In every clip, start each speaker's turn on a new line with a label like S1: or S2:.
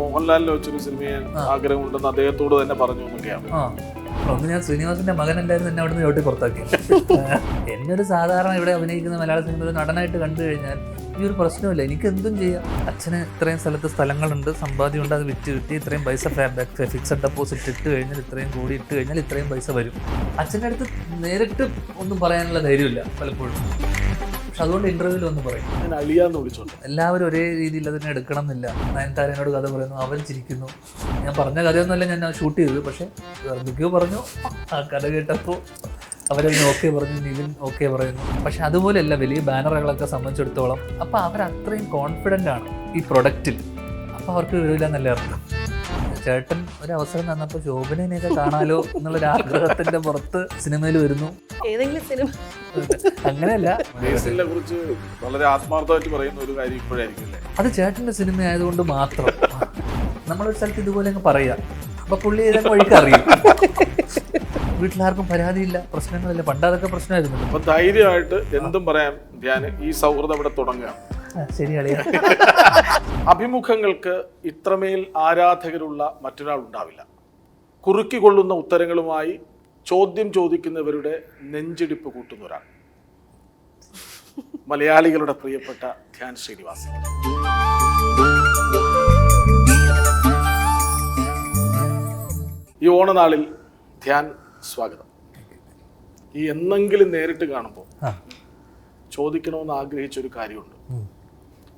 S1: മോഹൻലാലിനെ വെച്ചൊരു സിനിമ ചെയ്യാൻ ആഗ്രഹമുണ്ടെന്ന് അദ്ദേഹത്തോട് തന്നെ പറഞ്ഞു എന്നൊക്കെയാണ്.
S2: ഒന്ന് ഞാൻ ശ്രീനിവാസിന്റെ മകൻ എല്ലാവരും എന്നെ അവിടുന്ന് ചോട്ടി പുറത്താക്കി. എന്നെ ഒരു സാധാരണ ഇവിടെ അഭിനയിക്കുന്ന മലയാള സിനിമ ഒരു നടനായിട്ട് കണ്ടു കഴിഞ്ഞാൽ ഈ ഒരു പ്രശ്നമില്ല. എനിക്ക് എന്തും ചെയ്യാം. അച്ഛന് ഇത്രയും സ്ഥലത്ത് സ്ഥലങ്ങളുണ്ട്. സമ്പാദ്യമുണ്ട് അത് വിറ്റ് കിട്ടി. ഇത്രയും പൈസ ഫിക്സഡ് ഡെപ്പോസിറ്റ് ഇട്ട് കഴിഞ്ഞാൽ ഇത്രയും കൂടി ഇട്ട് കഴിഞ്ഞാൽ ഇത്രയും പൈസ വരും. അച്ഛന്റെ അടുത്ത് നേരിട്ട് ഒന്നും പറയാനുള്ള ധൈര്യമില്ല പലപ്പോഴും. അതുകൊണ്ട് ഇന്റർവ്യൂവിൽ ഒന്ന് പറയും.
S1: ഞാൻ അളിയാന്ന് വിളിച്ചോണ്ട്
S2: എല്ലാവരും ഒരേ രീതിയിൽ അതിനെ എടുക്കണം എന്നില്ല നയൻതാരനോട് കഥ പറയുന്നു അവൻ ചിരിക്കുന്നു. ഞാൻ പറഞ്ഞ കഥയൊന്നുമല്ല ഞാൻ ഷൂട്ട് ചെയ്തത് പക്ഷേ എന്തൊക്കെയോ പറഞ്ഞു. ആ കഥ കേട്ടപ്പോൾ അവരതിന് ഓക്കെ പറഞ്ഞു നിവിൻ ഓക്കെ പറയുന്നു. പക്ഷെ അതുപോലെയല്ല വലിയ ബാനറുകളൊക്കെ സംബന്ധിച്ചിടത്തോളം അപ്പോൾ അവർ അത്രയും കോൺഫിഡന്റ് ആണ് ഈ പ്രൊഡക്റ്റിൽ അപ്പോൾ അവർക്ക് വരില്ല എന്നല്ല അർത്ഥം? ചേട്ടൻ ഒരു അവസരം തന്നപ്പോൾ ശോഭനേനെയൊക്കെ കാണാലോ എന്നുള്ളൊരു ആഗ്രഹത്തിന്റെ പുറത്ത് സിനിമയിൽ വരുന്നു.
S3: ഏതെങ്കിലും സിനിമ.
S2: അങ്ങനെയല്ല.
S1: കുറിച്ച് വളരെ ആത്മാർത്ഥമായിട്ട് പറയുന്ന ഒരു കാര്യം
S2: അത് ചേട്ടന്റെ സിനിമ ആയതുകൊണ്ട് മാത്രം. നമ്മളൊരു സ്ഥലത്ത് ഇതുപോലെ അങ്ങ് പറയാ. അപ്പൊ പുള്ളി ഏതൊക്കെ വഴിക്ക് അറിയും. വീട്ടിലാർക്കും പരാതിയില്ല. പ്രശ്നങ്ങളില്ല. പണ്ട് അതൊക്കെ പ്രശ്നമായിരുന്നു
S1: അപ്പൊ ധൈര്യമായിട്ട് എന്തും പറയാം ഈ സൗഹൃദം ഇവിടെ തുടങ്ങുകയാണ്
S2: ശരി
S1: അഭിമുഖങ്ങൾക്ക് ഇത്രമേൽ ആരാധകരുള്ള മറ്റൊരാൾ ഉണ്ടാവില്ല. കുറുക്കിക്കൊള്ളുന്ന ഉത്തരങ്ങളുമായി ചോദ്യം ചോദിക്കുന്നവരുടെ നെഞ്ചിടിപ്പ് കൂട്ടുന്ന ഒരാൾ. മലയാളികളുടെ പ്രിയപ്പെട്ട ധ്യാൻ ശ്രീനിവാസൻ. ഈ ഓണനാളിൽ ധ്യാൻ സ്വാഗതം. ഈ എന്നെങ്കിലും നേരിട്ട് കാണുമ്പോൾ ചോദിക്കണമെന്ന് ആഗ്രഹിച്ച ഒരു കാര്യമുണ്ട്.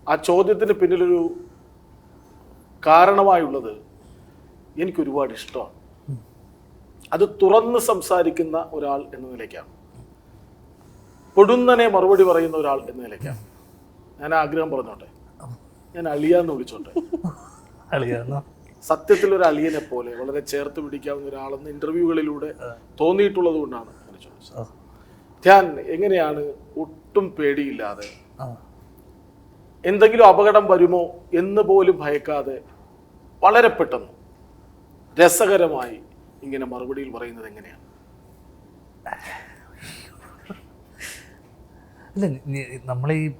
S1: ആ ചോദ്യത്തിന് പിന്നിലൊരു കാരണമായുള്ളത് എനിക്ക് ഒരുപാട് ഇഷ്ടമാണ്. അത് തുറന്ന് സംസാരിക്കുന്ന ഒരാൾ എന്ന നിലയ്ക്കാണ്. പൊടുന്നനെ മറുപടി പറയുന്ന ഒരാൾ എന്ന നിലയ്ക്കാണ്. ഞാൻ ആഗ്രഹം പറഞ്ഞോട്ടെ? ഞാൻ അളിയാന്ന് വിളിച്ചോട്ടെ? സത്യത്തിൽ ഒരു അളിയനെ പോലെ വളരെ ചേർത്ത് പിടിക്കാവുന്ന ഒരാളെന്ന് ഇന്റർവ്യൂകളിലൂടെ തോന്നിയിട്ടുള്ളത് കൊണ്ടാണ്
S2: ഞാൻ
S1: ധ്യാൻ എങ്ങനെയാണ് ഒട്ടും പേടിയില്ലാതെ എന്തെങ്കിലും അപകടം വരുമോ എന്ന് പോലും ഭയക്കാതെ വളരെ പെട്ടെന്ന് രസകരമായി ഇങ്ങനെ മറുപടിയിൽ പറയുന്നത് എങ്ങനെയാണ്?
S2: അല്ല നമ്മളീ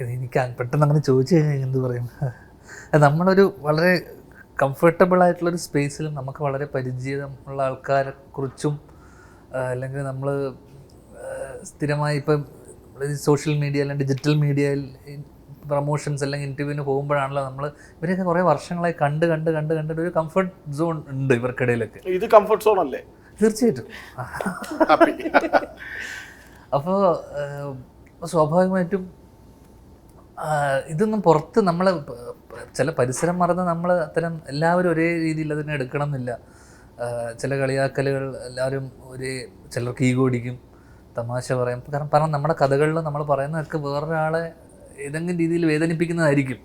S2: എനിക്ക് പെട്ടെന്ന് അങ്ങനെ ചോദിച്ചു കഴിഞ്ഞാൽ എന്ത് പറയും? നമ്മളൊരു വളരെ കംഫർട്ടബിൾ ആയിട്ടുള്ളൊരു സ്പേസിലും നമുക്ക് വളരെ പരിചയമുള്ള ആൾക്കാരെ കുറിച്ചും അല്ലെങ്കിൽ നമ്മൾ സ്ഥിരമായി ഇപ്പം സോഷ്യൽ മീഡിയ അല്ലെങ്കിൽ ഡിജിറ്റൽ മീഡിയയിൽ പ്രൊമോഷൻസ് അല്ലെങ്കിൽ ഇന്റർവ്യൂവിന് പോകുമ്പോഴാണല്ലോ നമ്മൾ ഇവരെയൊക്കെ കുറേ വർഷങ്ങളായി കണ്ട് കണ്ട് കണ്ട് കണ്ടിട്ട് ഒരു കംഫർട്ട് സോൺ ഉണ്ട് ഇവർക്കിടയിലൊക്കെ.
S1: ഇത് കംഫർട്ട് സോൺ അല്ലേ?
S2: തീർച്ചയായിട്ടും. അപ്പോൾ സ്വാഭാവികമായിട്ടും ഇതൊന്നും പുറത്ത് നമ്മൾ ചില പരിസരം മറന്ന് നമ്മൾ അത്തരം എല്ലാവരും ഒരേ രീതിയിൽ അതിനെ എടുക്കണം എന്നില്ല ചില കളിയാക്കലുകൾ എല്ലാവരും ഒരേ ചിലർക്ക് ഈഗോ അടിക്കും. തമാശ പറയും. കാരണം കാരണം നമ്മുടെ കഥകളിൽ നമ്മൾ പറയുന്നതൊക്കെ വേറൊരാളെ ഏതെങ്കിലും രീതിയിൽ വേദനിപ്പിക്കുന്നതായിരിക്കും.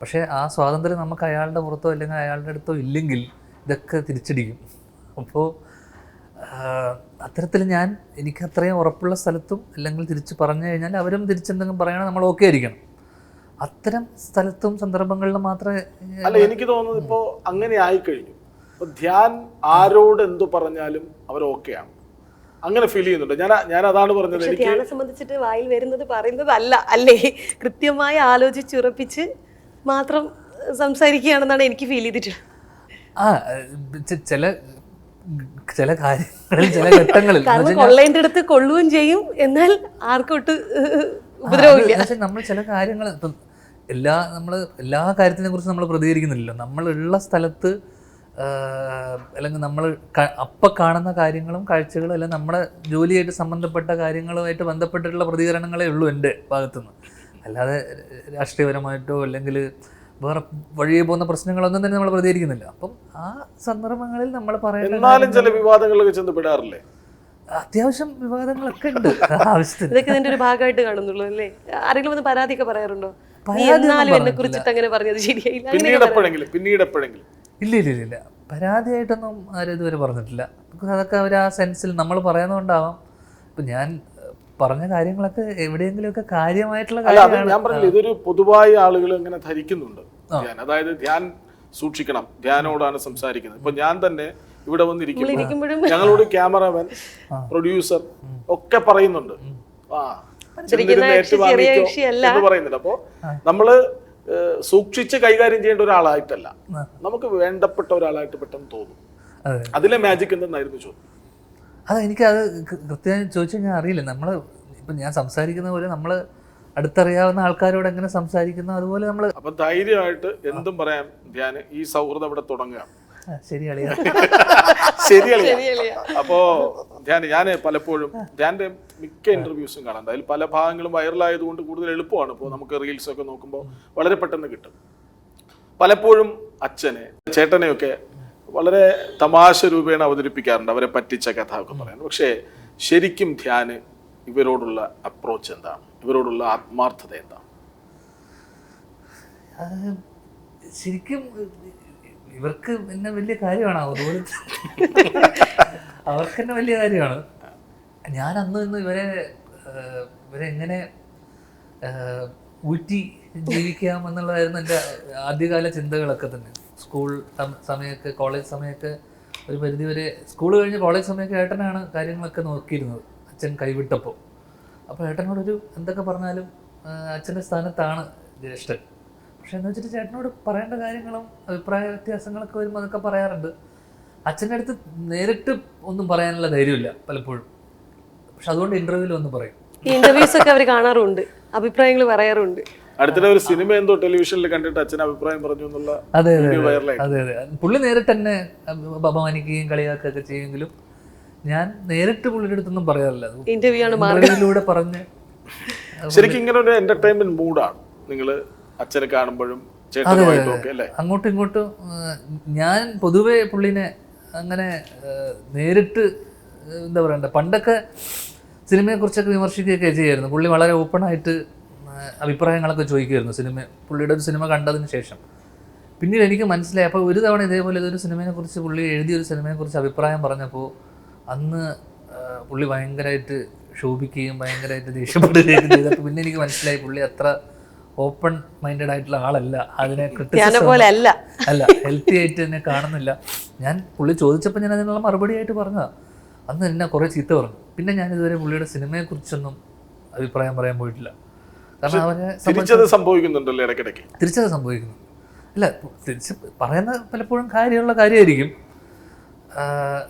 S2: പക്ഷേ ആ സ്വാതന്ത്ര്യം നമുക്ക് അയാളുടെ പുറത്തോ അല്ലെങ്കിൽ അയാളുടെ അടുത്തോ ഇല്ലെങ്കിൽ ഇതൊക്കെ തിരിച്ചടിക്കും. അപ്പോൾ അത്തരത്തിൽ ഞാൻ എനിക്ക് അത്രയും ഉറപ്പുള്ള സ്ഥലത്തും അല്ലെങ്കിൽ തിരിച്ച് പറഞ്ഞു കഴിഞ്ഞാൽ അവരും തിരിച്ചെന്തെങ്കിലും പറയണം നമ്മൾ ഓക്കെ ആയിരിക്കണം. അത്തരം സ്ഥലത്തും സന്ദർഭങ്ങളിലും മാത്രമേ
S1: അല്ല എനിക്ക് തോന്നുന്നത് ഇപ്പോൾ അങ്ങനെ ആയിക്കഴിഞ്ഞു. ധ്യാൻ ആരോട് എന്തു പറഞ്ഞാലും അവർ ഓക്കെയാണ് അങ്ങനെ ഫീൽ ചെയ്യുന്നുണ്ട്. ഞാൻ ഞാൻ അതാണ് പറഞ്ഞത് എനിക്ക്
S3: ധ്യാനം സംബന്ധിച്ചിട്ട് വായിൽ വരുന്നത് പറയുന്നതല്ല. അല്ല? അല്ലേ കൃത്യമായി ആലോചിച്ചുറപ്പിച്ച് മാത്രം സംസാരിക്കുകയാണെന്നാണ് എനിക്ക് ഫീൽ ചെയ്തിട്ടുള്ളത്
S2: ആ ചില ചില കാര്യങ്ങളിൽ ചില ഘട്ടങ്ങളിൽ
S3: കൊള്ളേണ്ട അടുത്ത് കൊള്ളുകയും ചെയ്യും. എന്നാൽ ആർക്കൊട്ട് ഉപദ്രവമില്ല.
S2: പക്ഷെ നമ്മൾ ചില കാര്യങ്ങൾ ഇപ്പം എല്ലാ നമ്മൾ എല്ലാ കാര്യത്തിനെ കുറിച്ച് നമ്മൾ പ്രതികരിക്കുന്നില്ലല്ലോ. നമ്മളുള്ള സ്ഥലത്ത് അല്ലെങ്കിൽ നമ്മൾ അപ്പം കാണുന്ന കാര്യങ്ങളും കാഴ്ചകളും അല്ലെങ്കിൽ നമ്മുടെ ജോലിയായിട്ട് സംബന്ധപ്പെട്ട കാര്യങ്ങളുമായിട്ട് ബന്ധപ്പെട്ടിട്ടുള്ള പ്രതികരണങ്ങളേ ഉള്ളൂ എന്റെ ഭാഗത്തുനിന്ന്. അല്ലാതെ രാഷ്ട്രീയപരമായിട്ടോ അല്ലെങ്കിൽ വേറെ വഴിയെ പോകുന്ന പ്രശ്നങ്ങളൊന്നും തന്നെ നമ്മൾ പ്രതികരിക്കുന്നില്ല. അപ്പം ആ സന്ദർഭങ്ങളിൽ നമ്മൾ പറയുന്നത്
S1: എന്നാലും ചില വിവാദങ്ങളിലൊക്കെ ചെന്ന് പെടാറില്ലേ?
S2: അത്യാവശ്യം വിവാദങ്ങളൊക്കെ ഉണ്ട്. ആവശ്യത്തിന്.
S3: ഇതൊക്കെ ഇതിന്റെ ഒരു ഭാഗമായിട്ട് കാണുന്നുള്ളൂ അല്ലേ? ആരെങ്കിലും ഒന്ന് പരാതിയൊക്കെ പറയാറുണ്ടോ? എന്നാലും എന്നെ കുറിച്ചിട്ട് അങ്ങനെ പറഞ്ഞത് ശരിയായില്ല.
S1: പിന്നീട് എപ്പോഴെങ്കിലും പിന്നീട് എപ്പോഴെങ്കിലും.
S2: ഇല്ല ഇല്ല ഇല്ല ഇല്ല പരാതിയായിട്ടൊന്നും ആരും ഇതുവരെ പറഞ്ഞിട്ടില്ല. അതൊക്കെ അവർ ആ സെൻസിൽ നമ്മൾ പറയുന്നതുകൊണ്ടാവാം. ഇപ്പം ഞാൻ പറഞ്ഞ കാര്യങ്ങളൊക്കെ എവിടെയെങ്കിലുമൊക്കെ കാര്യമായിട്ടുള്ള കാര്യമാണ്
S1: ഞാൻ പറഞ്ഞില്ല ഇതൊരു പൊതുവായ ആളുകൾ ഇങ്ങനെ ധരിക്കുന്നുണ്ട്. ധ്യാൻ അതായത് ധ്യാൻ സൂക്ഷിക്കണം ധ്യാനോടാണ് സംസാരിക്കുന്നത്. ഇപ്പൊ ഞാൻ തന്നെ ഇവിടെ വന്നിരിക്കുമ്പോൾ ഞങ്ങളോട് ക്യാമറാമാൻ പ്രൊഡ്യൂസർ ഒക്കെ പറയുന്നുണ്ട്. ആ. പറയുന്നുണ്ട്. അപ്പോ നമ്മൾ സൂക്ഷിച്ച് കൈകാര്യം ചെയ്യേണ്ട ഒരാളായിട്ടല്ല. നമുക്ക് വേണ്ടപ്പെട്ട ഒരാളായിട്ട് പെട്ടെന്ന് തോന്നും.
S2: അതെ.
S1: അതിലെ മാജിക് എന്തെന്നായിരുന്നു ചോദ്യം?
S2: അത് എനിക്കത് അത് കൃത്യമായി ചോദിച്ചാൽ ഞാൻ അറിയില്ല. നമ്മൾ ഇപ്പം ഞാൻ സംസാരിക്കുന്ന പോലെ നമ്മൾ അടുത്തറിയാവുന്ന ആൾക്കാരോട് എങ്ങനെ സംസാരിക്കുന്നു അതുപോലെ നമ്മൾ
S1: അപ്പം ധൈര്യമായിട്ട് എന്തും പറയാം ധ്യാൻ ഈ സൗഹൃദം ഇവിടെ തുടങ്ങുക.
S2: ശരി അളിയാ.
S3: ശരി
S1: അപ്പോ ധ്യാൻ ഞാൻ പലപ്പോഴും ധ്യാന്റെ മിക്ക ഇന്റർവ്യൂസും കാണാൻ അതിൽ പല ഭാഗങ്ങളും വൈറലായതുകൊണ്ട് കൂടുതൽ എളുപ്പമാണ്. ഇപ്പോൾ നമുക്ക് റീൽസ് ഒക്കെ നോക്കുമ്പോൾ വളരെ പെട്ടെന്ന് കിട്ടും. പലപ്പോഴും അച്ഛനെ ചേട്ടനെയൊക്കെ വളരെ തമാശ രൂപേണ അവതരിപ്പിക്കാറുണ്ട്. അവരെ പറ്റിച്ച കഥ ഒക്കെ പറയാൻ പക്ഷേ ശരിക്കും ധ്യാന് ഇവരോടുള്ള അപ്രോച്ച് എന്താണ്? ഇവരോടുള്ള ആത്മാർത്ഥത എന്താണ്?
S2: ശരിക്കും ഇവർക്ക് എന്നെ വലിയ കാര്യമാണ്? അതുപോലെ അവർക്ക് തന്നെ വലിയ കാര്യമാണ്? ഞാൻ അന്ന് ഇന്ന് ഇവരെ ഇവരെങ്ങനെ ഊറ്റി ജീവിക്കാം എന്നുള്ളതായിരുന്നു എന്റെ ആദ്യകാല ചിന്തകളൊക്കെ തന്നെ. സ്കൂൾ സമയമൊക്കെ കോളേജ് സമയമൊക്കെ ഒരു പരിധി വരെ സ്കൂൾ കഴിഞ്ഞ് കോളേജ് സമയമൊക്കെ ഏട്ടനാണ് കാര്യങ്ങളൊക്കെ നോക്കിയിരുന്നത്. അച്ഛൻ കൈവിട്ടപ്പോൾ. അപ്പോൾ ഏട്ടനോടൊരു എന്തൊക്കെ പറഞ്ഞാലും അച്ഛന്റെ സ്ഥാനത്താണ് ജ്യേഷ്ഠൻ. പക്ഷെ എന്ന് വെച്ചിട്ട് ചേട്ടനോട് പറയേണ്ട കാര്യങ്ങളും അഭിപ്രായ വ്യത്യാസങ്ങളൊക്കെ വരുമ്പോൾ അതൊക്കെ പറയാറുണ്ട്. അച്ഛന്റെ അടുത്ത് നേരിട്ട് ഒന്നും പറയാനുള്ള ധൈര്യമില്ല പലപ്പോഴും. പക്ഷെ അതുകൊണ്ട് ഇന്റർവ്യൂവിൽ ഒന്ന് പറയും.
S3: ഈ ഇന്റർവ്യൂസ് ഒക്കെ അവർ കാണാറുണ്ട്. അഭിപ്രായങ്ങൾ പറയാറുണ്ട്.
S1: അടുത്തിടെ ഒരു സിനിമ എന്തോ ടെലിവിഷനിൽ കണ്ടിട്ട് അച്ഛൻ അഭിപ്രായം പറഞ്ഞു എന്നുള്ള
S2: അതെ അതെ
S1: വീഡിയോ
S2: അതെ. അതെ അതെ. പുള്ളി നേരിട്ട് തന്നെ അപ- അപമാനിക്കുകയും കളിയാക്കുകയൊക്കെ ചെയ്യുമെങ്കിലും ഞാൻ നേരിട്ട് പുള്ളിയുടെ അടുത്തൊന്നും പറയാറില്ല.
S3: ഇന്റർവ്യൂ ആണ്
S2: പറഞ്ഞ്
S1: ശരിക്കും ഇങ്ങനെ ഒരു എന്റർടൈൻമെന്റ് മൂഡാണ് നിങ്ങൾ അച്ഛനെ കാണുമ്പോഴും
S2: അങ്ങോട്ടും ഇങ്ങോട്ടും ഞാൻ പൊതുവെ പുള്ളിനെ അങ്ങനെ നേരിട്ട് എന്താ പറയണ്ട പണ്ടൊക്കെ സിനിമയെക്കുറിച്ചൊക്കെ വിമർശിക്കുകയൊക്കെ ചെയ്യായിരുന്നു. പുള്ളി വളരെ ഓപ്പൺ ആയിട്ട് അഭിപ്രായങ്ങളൊക്കെ ചോദിക്കുമായിരുന്നു സിനിമ പുള്ളിയുടെ ഒരു സിനിമ കണ്ടതിന് ശേഷം. പിന്നീട് എനിക്ക് മനസ്സിലായി. അപ്പോൾ ഒരു തവണ ഇതേപോലെ ഇതൊരു സിനിമയെക്കുറിച്ച് പുള്ളി എഴുതിയ ഒരു സിനിമയെക്കുറിച്ച് അഭിപ്രായം പറഞ്ഞപ്പോൾ അന്ന് പുള്ളി ഭയങ്കരമായിട്ട് ശോഭിക്കുകയും ഭയങ്കരമായിട്ട് ദേഷ്യപ്പെടുകയും ചെയ്തപ്പോൾ പിന്നെ എനിക്ക് മനസ്സിലായി പുള്ളി അത്ര ഓപ്പൺ മൈൻഡഡ് ആയിട്ടുള്ള ആളല്ല. അതിനെ
S3: അല്ല.
S2: അല്ല ഹെൽത്തി ആയിട്ട് എന്നെ കാണുന്നില്ല. ഞാൻ പുള്ളി ചോദിച്ചപ്പോൾ ഞാൻ അതിനുള്ള മറുപടി ആയിട്ട് പറഞ്ഞതാ. അന്ന് എന്നെ കുറേ ചീത്ത പറഞ്ഞു. പിന്നെ ഞാൻ ഇതുവരെ പുള്ളിയുടെ സിനിമയെക്കുറിച്ചൊന്നും അഭിപ്രായം പറയാൻ പോയിട്ടില്ല. കാരണം അവനെ
S1: തിരിച്ചത് സംഭവിക്കുന്നുണ്ടല്ലോ ഇടയ്ക്കിടയ്ക്ക്.
S2: തിരിച്ചത് സംഭവിക്കുന്നു. അല്ല തിരിച്ച് പറയുന്ന പലപ്പോഴും കാര്യമുള്ള കാര്യമായിരിക്കും.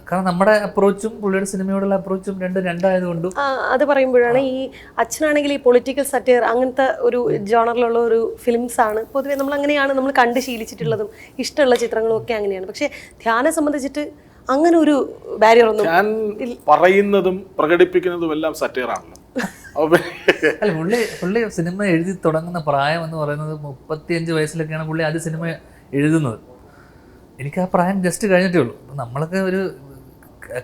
S2: കാരണം നമ്മുടെ അപ്രോച്ചും പുള്ളിയുടെ സിനിമയോടുള്ള അപ്രോച്ചും രണ്ടും രണ്ടായതുകൊണ്ട്
S3: ആ, അത് പറയുമ്പോഴാണ് ഈ അച്ഛനാണെങ്കിൽ ഈ പൊളിറ്റിക്കൽ സറ്റയർ അങ്ങനത്തെ ഒരു ജോണറിലുള്ള ഒരു ഫിലിംസ് ആണ്. പൊതുവെ നമ്മൾ അങ്ങനെയാണ് നമ്മൾ കണ്ട് ശീലിച്ചിട്ടുള്ളതും ഇഷ്ടമുള്ള ചിത്രങ്ങളും ഒക്കെ അങ്ങനെയാണ്. പക്ഷേ ധ്യാനം സംബന്ധിച്ചിട്ട് അങ്ങനെ ഒരു ബാരിയർ ഒന്നും
S1: ഞാൻ പറയുന്നതും പ്രകടിപ്പിക്കുന്നതും എല്ലാം സറ്റയറാണല്ലോ
S2: അല്ല പുള്ളി പുള്ളി സിനിമ എഴുതി തുടങ്ങുന്ന പ്രായം എന്ന് പറയുന്നത് മുപ്പത്തിയഞ്ച് വയസ്സിലൊക്കെയാണ് പുള്ളി ആദ്യ സിനിമ എഴുതുന്നത്. എനിക്ക് ആ പ്രായം ജസ്റ്റ് കഴിഞ്ഞിട്ടേ ഉള്ളൂ. നമ്മളൊക്കെ ഒരു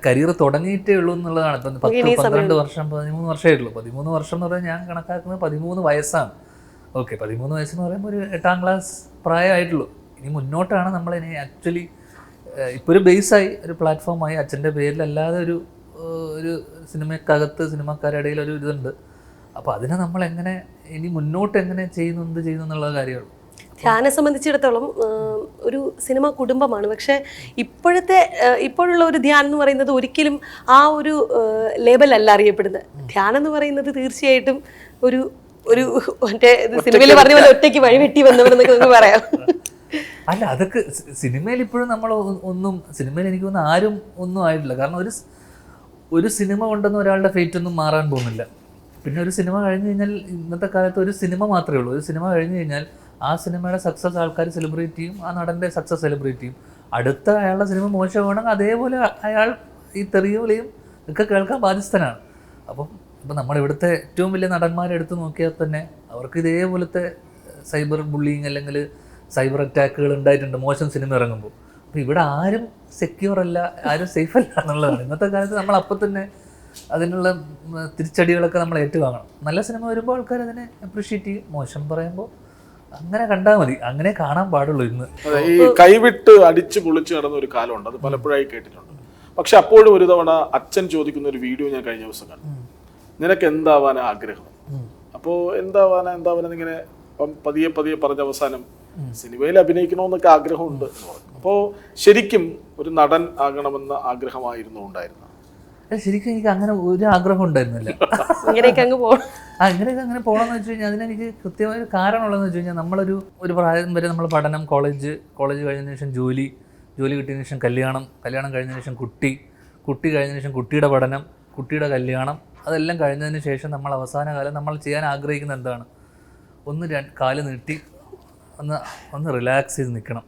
S2: കരിയർ തുടങ്ങിയിട്ടേ ഉള്ളൂ എന്നുള്ളതാണ്. ഇപ്പം പത്ത് പന്ത്രണ്ട് വർഷം പതിമൂന്ന് വർഷമേ ഉള്ളൂ. പതിമൂന്ന് വർഷം എന്ന് പറഞ്ഞാൽ ഞാൻ കണക്കാക്കുന്നത് പതിമൂന്ന് വയസ്സാണ്. ഓക്കെ പതിമൂന്ന് വയസ്സെന്ന് പറയുമ്പോൾ ഒരു എട്ടാം ക്ലാസ് പ്രായമായിട്ടുള്ളൂ. ഇനി മുന്നോട്ടാണ് നമ്മളിനി ആക്ച്വലി ഇപ്പോൾ ഒരു ബേസായി ഒരു പ്ലാറ്റ്ഫോമായി അച്ഛന്റെ പേരിലല്ലാതെ ഒരു ഒരു സിനിമക്കകത്ത് സിനിമക്കാരുടെ ഇടയിൽ ഒരു ഇതുണ്ട്. അപ്പോൾ അതിനെ നമ്മൾ എങ്ങനെ ഇനി മുന്നോട്ട് എങ്ങനെ ചെയ്യുന്നു എന്ത് ചെയ്യുന്നു എന്നുള്ള കാര്യമുള്ളൂ
S3: ധ്യാനെ സംബന്ധിച്ചിടത്തോളം ഒരു സിനിമ കുടുംബമാണ്. പക്ഷേ ഇപ്പോഴത്തെ ഇപ്പോഴുള്ള ഒരു ധ്യാനം എന്ന് പറയുന്നത് ഒരിക്കലും ആ ഒരു ലേബലല്ല അറിയപ്പെടുന്നത്. ധ്യാനം എന്ന് പറയുന്നത് തീർച്ചയായിട്ടും ഒരു ഒരു മറ്റേ സിനിമയിൽ പറഞ്ഞ പോലെ ഒറ്റയ്ക്ക്. വഴിവെട്ടി വന്നവരെന്നൊക്കെ നമുക്ക് പറയാം.
S2: അല്ല അതൊക്കെ സിനിമയിൽ ഇപ്പോഴും നമ്മൾ ഒന്നും സിനിമയിൽ എനിക്ക് തോന്നുന്നു ആരും ഒന്നും ആയിട്ടില്ല. കാരണം ഒരു ഒരു സിനിമ കൊണ്ടൊന്നും ഒരാളുടെ ഫേറ്റ് ഒന്നും മാറാൻ പോകുന്നില്ല. പിന്നെ ഒരു സിനിമ കഴിഞ്ഞ് കഴിഞ്ഞാൽ ഇന്നത്തെ കാലത്ത് ഒരു സിനിമ മാത്രമേ ഉള്ളൂ. ഒരു സിനിമ കഴിഞ്ഞ് കഴിഞ്ഞാൽ ആ സിനിമയുടെ സക്സസ് ആൾക്കാർ സെലിബ്രേറ്റ് ചെയ്യും ആ നടന്റെ സക്സസ് സെലിബ്രേറ്റ് ചെയ്യും അടുത്ത അയാളുടെ സിനിമ മോശമാണെങ്കിൽ അതേപോലെ അയാൾ ഈ തെറിയോളിയും ഒക്കെ കേൾക്കാൻ ബാധ്യസ്ഥനാണ്. അപ്പം ഇപ്പം നമ്മുടെ ഇവിടുത്തെ ഏറ്റവും വലിയ നടന്മാരെ എടുത്തു നോക്കിയാൽ തന്നെ അവർക്ക് ഇതേപോലത്തെ സൈബർ ബുള്ളിങ് അല്ലെങ്കിൽ സൈബർ അറ്റാക്കുകൾ ഉണ്ടായിട്ടുണ്ട് മോശം സിനിമ ഇറങ്ങുമ്പോൾ. അപ്പോൾ ഇവിടെ ആരും സെക്യൂർ അല്ല ആരും സേഫ് അല്ല എന്നുള്ളതാണ്. ഇന്നത്തെ കാലത്ത് നമ്മൾ അപ്പം തന്നെ അതിനുള്ള തിരിച്ചടികളൊക്കെ നമ്മൾ ഏറ്റുവാങ്ങണം. നല്ല സിനിമ വരുമ്പോൾ ആൾക്കാർ അതിനെ അപ്രീഷിയേറ്റ് ചെയ്യും. മോശം പറയുമ്പോൾ അങ്ങനെ കണ്ടാൽ മതി. അങ്ങനെ കാണാൻ പാടുള്ളൂ ഇന്ന്.
S1: ഈ കൈവിട്ട് അടിച്ച് പൊളിച്ച് നടന്ന ഒരു കാലമുണ്ട്. അത് പലപ്പോഴായി കേട്ടിട്ടുണ്ട്. പക്ഷെ അപ്പോഴും ഒരു തവണ അച്ഛൻ ചോദിക്കുന്ന ഒരു വീഡിയോ ഞാൻ കഴിഞ്ഞ ദിവസം കണ്ടു. നിനക്ക് എന്താവാനാ ആഗ്രഹം? അപ്പോ എന്താവാനാ എന്താവാനാ ഇങ്ങനെ പതിയെ പതിയെ പറഞ്ഞ അവസാനം സിനിമയിൽ അഭിനയിക്കണമെന്നൊക്കെ ആഗ്രഹമുണ്ട് എന്ന് പറഞ്ഞു. അപ്പോൾ ശരിക്കും ഒരു നടൻ ആകണമെന്ന ആഗ്രഹമായിരുന്നു ഉണ്ടായിരുന്നത്.
S2: ശരിക്കും എനിക്ക് അങ്ങനെ ഒരു ആഗ്രഹം ഉണ്ടായിരുന്നില്ല.
S3: അങ്ങനെയൊക്കെ അങ്ങ് പോകണം
S2: അങ്ങനെയൊക്കെ അങ്ങനെ പോകണമെന്ന് വെച്ച് കഴിഞ്ഞാൽ അതിനെനിക്ക് കൃത്യമായ ഒരു കാരണമുള്ളതെന്ന് വെച്ച് കഴിഞ്ഞാൽ നമ്മളൊരു ഒരു പ്രായം വരെ നമ്മൾ പഠനം കോളേജ് കോളേജ് കഴിഞ്ഞതിന് ശേഷം ജോലി ജോലി കിട്ടിയതിന് ശേഷം കല്യാണം കല്യാണം കഴിഞ്ഞതിന് ശേഷം കുട്ടി കുട്ടി കഴിഞ്ഞതിന് ശേഷം കുട്ടിയുടെ പഠനം കുട്ടിയുടെ കല്യാണം അതെല്ലാം കഴിഞ്ഞതിന് ശേഷം നമ്മൾ അവസാന കാലം നമ്മൾ ചെയ്യാൻ ആഗ്രഹിക്കുന്ന എന്താണ്? ഒന്ന് രണ്ട് കാൽ നീട്ടി ഒന്ന് ഒന്ന് റിലാക്സ് ചെയ്ത് നിൽക്കണം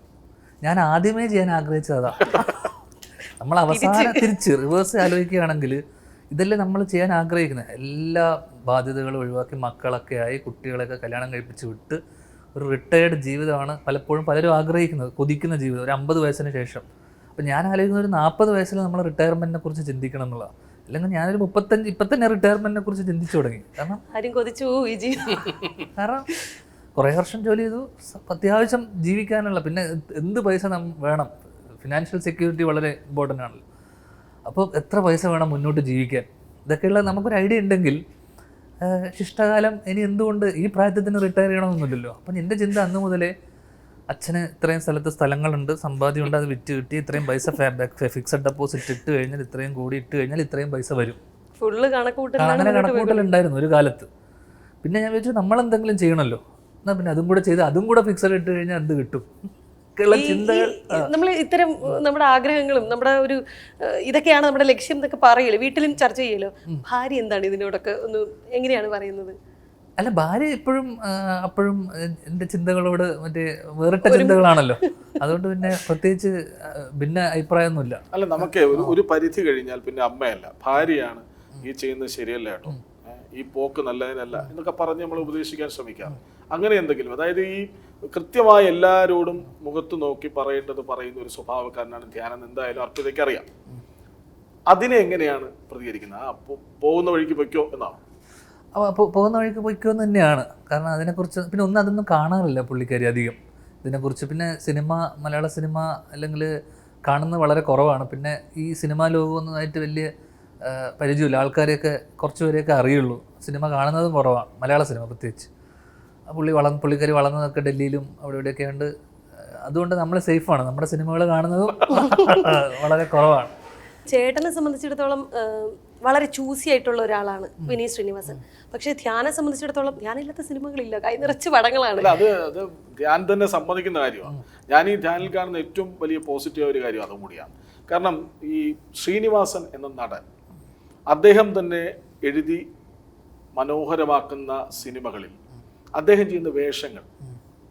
S2: ഞാൻ ആദ്യമേ ചെയ്യാൻ ആഗ്രഹിച്ചത്. അതാ നമ്മൾ അവസാനം തിരിച്ച് റിവേഴ്സ് ആലോചിക്കുകയാണെങ്കിൽ ഇതല്ലേ നമ്മൾ ചെയ്യാൻ ആഗ്രഹിക്കുന്നത്. എല്ലാ ബാധ്യതകളും ഒഴിവാക്കി മക്കളൊക്കെ ആയി കുട്ടികളൊക്കെ കല്യാണം കഴിപ്പിച്ച് വിട്ട് ഒരു റിട്ടയർഡ് ജീവിതമാണ് പലപ്പോഴും പലരും ആഗ്രഹിക്കുന്നത്. കൊതിക്കുന്ന ജീവിതം. ഒരു അമ്പത് വയസ്സിന് ശേഷം. അപ്പം ഞാൻ ആലോചിക്കുന്ന ഒരു നാൽപ്പത് വയസ്സിൽ നമ്മൾ റിട്ടയർമെന്റിനെ കുറിച്ച് ചിന്തിക്കണം എന്നുള്ളതാണ്. അല്ലെങ്കിൽ ഞാനൊരു മുപ്പത്തഞ്ച് ഇപ്പം തന്നെ റിട്ടയർമെന്റിനെ കുറിച്ച് ചിന്തിച്ചു തുടങ്ങി. കാരണം
S3: ആരും കൊതിച്ചു
S2: കാരണം കുറേ വർഷം ജോലി ചെയ്തു. അത്യാവശ്യം ജീവിക്കാനുള്ള പിന്നെ എന്ത് പൈസ വേണം? ഫിനാൻഷ്യൽ സെക്യൂരിറ്റി വളരെ ഇമ്പോർട്ടന്റ് ആണല്ലോ. അപ്പോൾ എത്ര പൈസ വേണം മുന്നോട്ട് ജീവിക്കാൻ? ഇതൊക്കെയുള്ള നമുക്കൊരു ഐഡിയ ഉണ്ടെങ്കിൽ ശിഷ്ടകാലം ഇനി എന്തുകൊണ്ട് ഈ പ്രായത്തിൽ തന്നെ റിട്ടയർ ചെയ്യണമെന്നില്ലല്ലോ അപ്പം എന്റെ ചിന്ത അന്ന് മുതലേ അച്ഛന് ഇത്രയും സ്ഥലത്ത് സ്ഥലങ്ങളുണ്ട് സമ്പാദ്യമുണ്ട് അത് വിറ്റ് കിട്ടി ഇത്രയും പൈസ ഫിക്സഡ് ഡെപ്പോസിറ്റ് ഇട്ട് കഴിഞ്ഞാൽ ഇത്രയും കൂടി ഇട്ട് കഴിഞ്ഞാൽ ഇത്രയും പൈസ വരും.
S3: ഫുള്ള് കണക്കൂട്ടൽ
S2: അങ്ങനെ കണക്കൂട്ടലുണ്ടായിരുന്നു ഒരു കാലത്ത്. പിന്നെ ഞാൻ വിചാരിച്ചു നമ്മൾ എന്തെങ്കിലും ചെയ്യണമല്ലോ എന്നാൽ പിന്നെ അതും കൂടെ ചെയ്ത് അതും കൂടെ ഫിക്സഡ് ഇട്ട് കഴിഞ്ഞാൽ എന്ത് കിട്ടും? ഒക്കെയുള്ള ചിന്തകൾ
S3: നമ്മൾ ഇത്തരം നമ്മുടെ ആഗ്രഹങ്ങളും നമ്മുടെ ഒരു ഇതൊക്കെയാണ് നമ്മുടെ ലക്ഷ്യം എന്നൊക്കെ പറയല്ലോ വീട്ടിലും ചർച്ച ചെയ്യല്ലോ ഭാര്യ എന്താണ് ഇതിനോടൊക്കെ ഒന്ന് എങ്ങനെയാണ് പറയുന്നത്?
S2: അല്ല ഭാര്യ എപ്പോഴും അപ്പോഴും എന്റെ ചിന്തകളോട് മറ്റേ വേറിട്ട ചിന്തകളാണല്ലോ. അതുകൊണ്ട് പിന്നെ പ്രത്യേകിച്ച് ഭിന്ന അഭിപ്രായമൊന്നുമില്ല.
S1: അല്ല നമുക്ക് ഒരു പരിധി കഴിഞ്ഞാൽ പിന്നെ അമ്മയല്ല. ഭാര്യയാണ് ഈ ചെയ്യുന്നത് ശരിയല്ല കേട്ടോ. ഈ പോക്ക് നല്ലതിനല്ല എന്നൊക്കെ പറഞ്ഞ് നമ്മൾ ഉപദേശിക്കാൻ ശ്രമിക്കാം. അങ്ങനെ എന്തെങ്കിലും അതായത് ഈ കൃത്യമായി എല്ലാവരോടും മുഖത്ത് നോക്കി പറയേണ്ടത് പറയുന്ന ഒരു സ്വഭാവക്കാരനാണ് ധ്യാനം എന്തായാലും അർപ്പിതയ്ക്ക് അറിയാം. അതിനെ എങ്ങനെയാണ് പ്രതികരിക്കുന്നത്? ആ പോകുന്ന വഴിക്ക് പൊയ്ക്കോ എന്നാണ്
S2: പോകുന്ന വഴിക്ക് പൊയ്ക്കോ എന്ന് തന്നെയാണ്. കാരണം അതിനെക്കുറിച്ച് പിന്നെ ഒന്നും അതൊന്നും കാണാറില്ല പുള്ളിക്കാരി അധികം. ഇതിനെക്കുറിച്ച് പിന്നെ സിനിമ മലയാള സിനിമ അല്ലെങ്കിൽ കാണുന്നത് വളരെ കുറവാണ്. പിന്നെ ഈ സിനിമാ ലോകമൊന്നുമായിട്ട് വലിയ പരിചയമില്ല. ആൾക്കാരെയൊക്കെ കുറച്ച് പേരെയൊക്കെ അറിയുള്ളൂ. സിനിമ കാണുന്നതും കുറവാണ് മലയാള സിനിമ പ്രത്യേകിച്ച്. ആ പുള്ളി വളർന്ന് പുള്ളിക്കാരി വളർന്നതൊക്കെ ഡൽഹിയിലും അവിടെ ഇവിടെയൊക്കെ ഉണ്ട്. അതുകൊണ്ട് നമ്മൾ സേഫാണ്. നമ്മുടെ സിനിമകൾ കാണുന്നതും വളരെ കുറവാണ്.
S3: ചേട്ടനെ സംബന്ധിച്ചിടത്തോളം വളരെ ചൂസി ആയിട്ടുള്ള ഒരാളാണ് വിനീത് ശ്രീനിവാസൻ. പക്ഷേ ധ്യാനെ സംബന്ധിച്ചിടത്തോളം ധ്യാനില്ലാത്ത സിനിമകളില്ല. കൈ നിറച്ച് പടങ്ങളാണ്
S1: അത് അത് ധ്യാൻ തന്നെ സമ്മതിക്കുന്ന കാര്യമാണ് ഞാൻ ഈ ധ്യാനിൽ കാണുന്ന ഏറ്റവും വലിയ പോസിറ്റീവ് ഒരു കാര്യം അതും കൂടിയാണ്. കാരണം ഈ ശ്രീനിവാസൻ എന്ന നടൻ അദ്ദേഹം തന്നെ എഴുതി മനോഹരമാക്കുന്ന സിനിമകളിൽ അദ്ദേഹം ചെയ്യുന്ന വേഷങ്ങൾ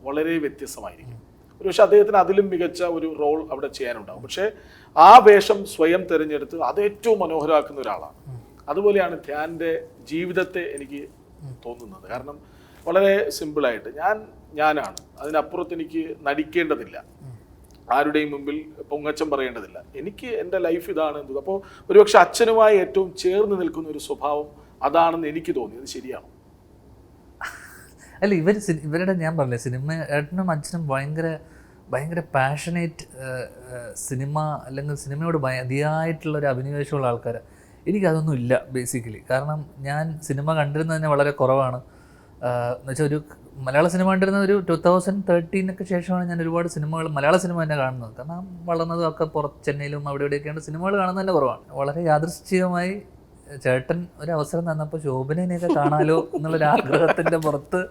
S1: വളരെ വ്യത്യസ്തമായിരിക്കും. ഒരുപക്ഷെ അദ്ദേഹത്തിന് അതിലും മികച്ച ഒരു റോൾ അവിടെ ചെയ്യാനുണ്ടാകും പക്ഷേ ആ വേഷം സ്വയം തിരഞ്ഞെടുത്ത് അത് ഏറ്റവും മനോഹരമാക്കുന്ന ഒരാളാണ്. അതുപോലെയാണ് ധ്യാന്റെ ജീവിതത്തെ എനിക്ക് തോന്നുന്നത്. കാരണം വളരെ സിമ്പിളായിട്ട് ഞാൻ ഞാനാണ്. അതിനപ്പുറത്ത് എനിക്ക് നടിക്കേണ്ടതില്ല. ആരുടെയും മുമ്പിൽ പൊങ്ങച്ചം പറയേണ്ടതില്ല. എനിക്ക് എന്റെ ലൈഫ് ഇതാണ് എന്നത്. അപ്പോൾ ഒരുപക്ഷെ അച്ഛനുമായി ഏറ്റവും ചേർന്ന് നിൽക്കുന്ന ഒരു സ്വഭാവം അതാണെന്ന് എനിക്ക് തോന്നി. അത് ശരിയാണ്?
S2: അല്ല ഇവർ ഇവരുടെ ഞാൻ പറഞ്ഞില്ല സിനിമ ഏട്ടനും അച്ഛനും ഭയങ്കര ഭയങ്കര പാഷനേറ്റ് സിനിമ അല്ലെങ്കിൽ സിനിമയോട് അതിയായിട്ടുള്ള ഒരു അഭിനിവേശമുള്ള ആൾക്കാർ എനിക്കതൊന്നും ഇല്ല ബേസിക്കലി കാരണം ഞാൻ സിനിമ കണ്ടിരുന്നത് തന്നെ വളരെ കുറവാണ്. എന്നുവെച്ചാൽ ഒരു മലയാള സിനിമ കണ്ടിരുന്ന ഒരു ടു തൗസൻഡ് തേർട്ടീനൊക്കെ ശേഷമാണ് ഞാൻ ഒരുപാട് സിനിമകൾ മലയാള സിനിമ തന്നെ കാണുന്നത്. കാരണം വളർന്നതും ഒക്കെ പുറത്ത് ചെന്നൈയിലും അവിടെ ഇവിടെയൊക്കെയാണ് സിനിമകൾ കാണുന്നത് തന്നെ കുറവാണ്. വളരെ യാദൃശ്ചികമായി ചേട്ടൻ ഒരു അവസരം തന്നപ്പോൾ ശോഭനേനെയൊക്കെ കാണാലോ എന്നുള്ളൊരു ആഗ്രഹത്തിന്റെ പുറത്ത്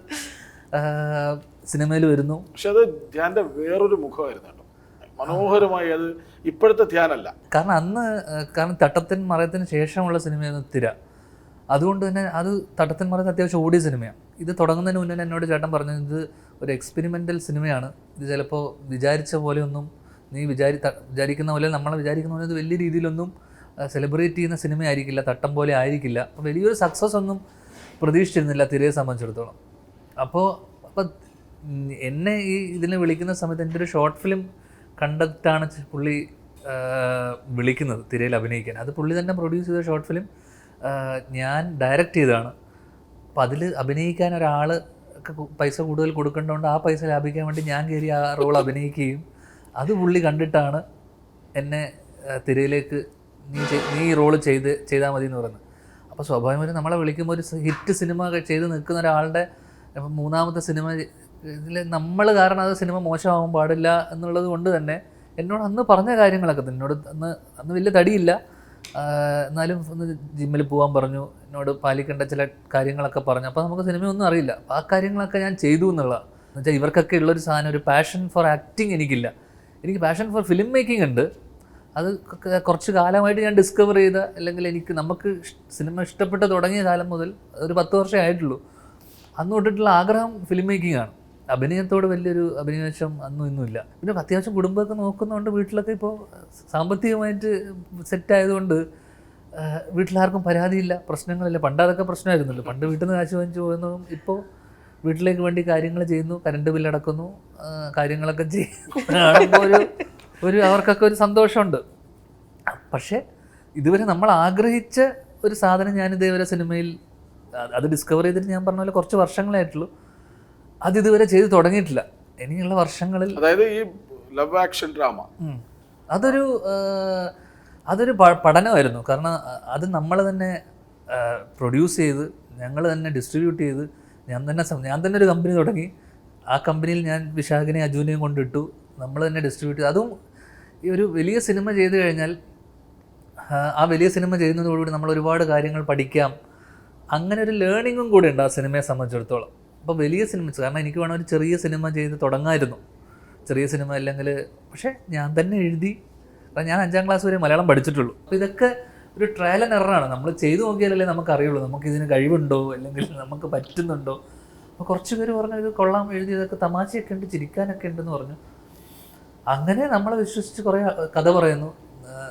S2: സിനിമയിൽ വരുന്നു.
S1: പക്ഷെ അത് ധ്യാന്റെ വേറൊരു മുഖമായിരുന്നു കേട്ടോ. മനോഹരമായി അത് ഇപ്പോഴത്തെ ധ്യാനല്ല.
S2: കാരണം അന്ന് കാരണം തട്ടത്തിൻ മറയത്തിന് ശേഷമുള്ള സിനിമയായിരുന്നു തിര. അതുകൊണ്ട് തന്നെ അത് തട്ടത്തിൻ മറയത്ത് അത്യാവശ്യം ഓടിയ സിനിമയാണ്. ഇത് തുടങ്ങുന്നതിന് മുന്നേ എന്നോട് ചേട്ടൻ പറഞ്ഞു ഇത് ഒരു എക്സ്പെരിമെന്റൽ സിനിമയാണ് ഇത് ചിലപ്പോൾ വിചാരിച്ച പോലെയൊന്നും നീ വിചാരി വിചാരിക്കുന്ന പോലെ നമ്മൾ വിചാരിക്കുന്ന പോലെ ഇത് വലിയ രീതിയിലൊന്നും സെലിബ്രേറ്റ് ചെയ്യുന്ന സിനിമ ആയിരിക്കില്ല തട്ടം പോലെ ആയിരിക്കില്ല. അപ്പോൾ വലിയൊരു സക്സസ് ഒന്നും പ്രതീക്ഷിച്ചിരുന്നില്ല തിരയെ സംബന്ധിച്ചിടത്തോളം. അപ്പോൾ അപ്പോൾ എന്നെ ഈ ഇതിനെ വിളിക്കുന്ന സമയത്ത് എന്റെ ഒരു ഷോർട്ട് ഫിലിം കണ്ടക്റ്റാണ് പുള്ളി വിളിക്കുന്നത് തിരയിൽ അഭിനയിക്കാൻ. അത് പുള്ളി തന്നെ പ്രൊഡ്യൂസ് ചെയ്ത ഷോർട്ട് ഫിലിം ഞാൻ ഡയറക്റ്റ് ചെയ്തതാണ്. അപ്പോൾ അതിൽ അഭിനയിക്കാൻ ഒരാൾ പൈസ കൂടുതൽ കൊടുക്കേണ്ടതുകൊണ്ട് ആ പൈസ ലാഭിക്കാൻ വേണ്ടി ഞാൻ കയറി ആ റോൾ അഭിനയിക്കുകയും അത് പുള്ളി കണ്ടിട്ടാണ് എന്നെ തിരയിലേക്ക് നീ നീ ഈ റോൾ ചെയ്ത് ചെയ്താൽ മതി എന്ന് പറയുന്നത് അപ്പോൾ സ്വാഭാവികമായിട്ടും നമ്മളെ വിളിക്കുമ്പോൾ ഒരു ഹിറ്റ് സിനിമ ചെയ്ത് നിൽക്കുന്ന ഒരാളുടെ മൂന്നാമത്തെ സിനിമ ഇതിൽ നമ്മൾ കാരണം അത് സിനിമ മോശമാവാൻ പാടില്ല എന്നുള്ളത് കൊണ്ട് തന്നെ എന്നോട് അന്ന് പറഞ്ഞ കാര്യങ്ങളൊക്കെ എന്നോട് അന്ന് അന്ന് വലിയ തടിയില്ല. എന്നാലും ഒന്ന് ജിമ്മിൽ പോകാൻ പറഞ്ഞു. എന്നോട് പാലിക്കേണ്ട ചില കാര്യങ്ങളൊക്കെ പറഞ്ഞു. അപ്പോൾ നമുക്ക് സിനിമയൊന്നും അറിയില്ല. അപ്പോൾ ആ കാര്യങ്ങളൊക്കെ ഞാൻ ചെയ്തു എന്നുള്ളതാണ് എന്ന് വെച്ചാൽ ഇവർക്കൊക്കെ ഉള്ളൊരു സാധനം ഒരു പാഷൻ ഫോർ ആക്ടിങ് എനിക്കില്ല. എനിക്ക് പാഷൻ ഫോർ ഫിലിം മേക്കിംഗ് ഉണ്ട്. അത് കുറച്ച് കാലമായിട്ട് ഞാൻ ഡിസ്കവർ ചെയ്ത അല്ലെങ്കിൽ എനിക്ക് നമുക്ക് സിനിമ ഇഷ്ടപ്പെട്ട് തുടങ്ങിയ കാലം മുതൽ ഒരു പത്ത് വർഷമേ ആയിട്ടുള്ളൂ. അന്ന് തൊട്ടിട്ടുള്ള ആഗ്രഹം ഫിലിം മേക്കിംഗ് ആണ്. അഭിനയത്തോട് വലിയൊരു അഭിനിവേശം അന്നും ഇന്നുമില്ല പിന്നെ അത്യാവശ്യം കുടുംബമൊക്കെ നോക്കുന്നതുകൊണ്ട് വീട്ടിലൊക്കെ ഇപ്പോൾ സാമ്പത്തികമായിട്ട് സെറ്റ് ആയതുകൊണ്ട് ആഹ് വീട്ടിലാർക്കും പരാതിയില്ല. പ്രശ്നങ്ങളില്ല. പണ്ട് അതൊക്കെ പ്രശ്നമായിരുന്നല്ലോ. പണ്ട് വീട്ടിൽ നിന്ന് കാശ് വാങ്ങിച്ചു പോകുന്നതും ഇപ്പോൾ വീട്ടിലേക്ക് വേണ്ടി കാര്യങ്ങൾ ചെയ്യുന്നു. കറണ്ട് ബില്ലടക്കുന്നു അടക്കുന്നു. കാര്യങ്ങളൊക്കെ ചെയ്യുന്നു. ഒരു ഒരു അവർക്കൊക്കെ ഒരു സന്തോഷമുണ്ട്. പക്ഷേ ഇതുവരെ നമ്മൾ ആഗ്രഹിച്ച ഒരു സാധനം ഞാൻ ഇതേവരെ സിനിമയിൽ അത് ഡിസ്കവർ ചെയ്തിട്ട് ഞാൻ പറഞ്ഞ പോലെ കുറച്ച് വർഷങ്ങളായിട്ടുള്ളൂ. അത് ഇതുവരെ ചെയ്ത് തുടങ്ങിയിട്ടില്ല. ഇനിയുള്ള വർഷങ്ങളിൽ
S1: അതായത് ഈ ലവ് ആക്ഷൻ ഡ്രാമ
S2: അതൊരു അതൊരു പഠനമായിരുന്നു. കാരണം അത് നമ്മൾ തന്നെ പ്രൊഡ്യൂസ് ചെയ്ത് ഞങ്ങൾ തന്നെ ഡിസ്ട്രിബ്യൂട്ട് ചെയ്ത് ഞാൻ തന്നെ ഞാൻ തന്നെ ഒരു കമ്പനി തുടങ്ങി. ആ കമ്പനിയിൽ ഞാൻ വിശാഖിനെ അജുവിനെയും കൊണ്ടിട്ടു. നമ്മൾ തന്നെ ഡിസ്ട്രിബ്യൂട്ട് ചെയ്തു. അതും ഈ ഒരു വലിയ സിനിമ ചെയ്തു കഴിഞ്ഞാൽ ആ, വലിയ സിനിമ ചെയ്യുന്നതോടുകൂടി നമ്മൾ ഒരുപാട് കാര്യങ്ങൾ പഠിക്കാം. അങ്ങനെ ഒരു ലേണിങ്ങും കൂടെ ഉണ്ട് ആ സിനിമയെ സംബന്ധിച്ചിടത്തോളം. അപ്പോൾ വലിയ സിനിമ കാരണം എനിക്ക് വേണം ഒരു ചെറിയ സിനിമ ചെയ്ത് തുടങ്ങായിരുന്നു. ചെറിയ സിനിമ അല്ലെങ്കിൽ പക്ഷേ ഞാൻ തന്നെ എഴുതി കാരണം ഞാൻ അഞ്ചാം ക്ലാസ് വരെ മലയാളം പഠിച്ചിട്ടുള്ളൂ. അപ്പോൾ ഇതൊക്കെ ഒരു ട്രയൽ ആൻഡ് എററാണ് നമ്മൾ ചെയ്തു നോക്കിയാലല്ലേ നമുക്ക് അറിയുള്ളൂ നമുക്ക് ഇതിന് കഴിവുണ്ടോ? അല്ലെങ്കിൽ നമുക്ക് പറ്റുന്നുണ്ടോ? അപ്പോൾ കുറച്ച് പേര് പറഞ്ഞു ഇത് കൊള്ളാം എഴുതി ഇതൊക്കെ തമാശയൊക്കെ ഉണ്ട് ചിരിക്കാനൊക്കെ ഉണ്ടെന്ന് പറഞ്ഞു. അങ്ങനെ നമ്മളെ വിശ്വസിച്ച് കുറേ കഥ പറയുന്നു.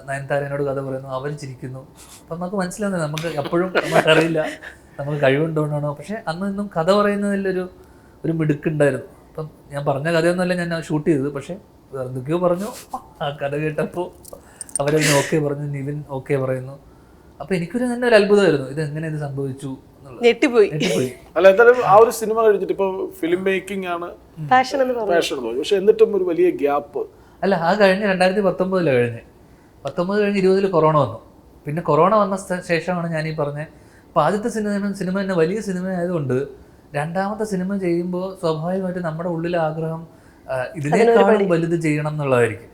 S2: നയൻതാരനോട് കഥ പറയുന്നു. അവർ ചിരിക്കുന്നു. അപ്പം നമുക്ക് മനസ്സിലാവുന്നില്ല. നമുക്ക് എപ്പോഴും നമുക്കറിയില്ല. നമുക്ക് കഴിവുണ്ടോന്നാണോ. പക്ഷേ അന്ന് ഇന്നും കഥ പറയുന്നതിലൊരു ഒരു മിടുക്കുണ്ടായിരുന്നു അപ്പം ഞാൻ പറഞ്ഞ കഥയൊന്നുമല്ല ഞാൻ ഷൂട്ട് ചെയ്തത്. പക്ഷേ എന്തൊക്കെയോ പറഞ്ഞു. ആ കഥ കേട്ടപ്പോൾ അവരതിന് ഓക്കെ പറഞ്ഞു. നിവിൻ ഓക്കെ പറയുന്നു. അപ്പൊ എനിക്കൊരു തന്നെ ഒരു അത്ഭുതമായിരുന്നു. ഇത് എങ്ങനെ ഇത് സംഭവിച്ചു
S3: ഞെട്ടിപ്പോയി.
S1: അല്ല എന്തായാലും ആ ഒരു സിനിമ കഴിഞ്ഞിട്ട് ഇപ്പൊ ഫിലിം മേക്കിംഗ് ആണ്
S3: ഫാഷൻ എന്ന്
S1: പക്ഷെ എന്നിട്ടും ഒരു വലിയ ഗ്യാപ്പ്
S2: അല്ല ആ കഴിഞ്ഞ് രണ്ടായിരത്തി പത്തൊമ്പതിലാണ് കഴിഞ്ഞ്. പത്തൊമ്പത് കഴിഞ്ഞ് ഇരുപതിൽ കൊറോണ വന്നു. പിന്നെ കൊറോണ വന്ന ശേഷമാണ് ഞാൻ ഈ പറഞ്ഞത് അപ്പോൾ ആദ്യത്തെ സിനിമ സിനിമ തന്നെ വലിയ സിനിമ ആയതുകൊണ്ട് രണ്ടാമത്തെ സിനിമ ചെയ്യുമ്പോൾ സ്വാഭാവികമായിട്ട് നമ്മുടെ ഉള്ളിലെ ആഗ്രഹം ഇതിനേക്കാളും വലുത് ചെയ്യണം എന്നുള്ളതായിരിക്കും.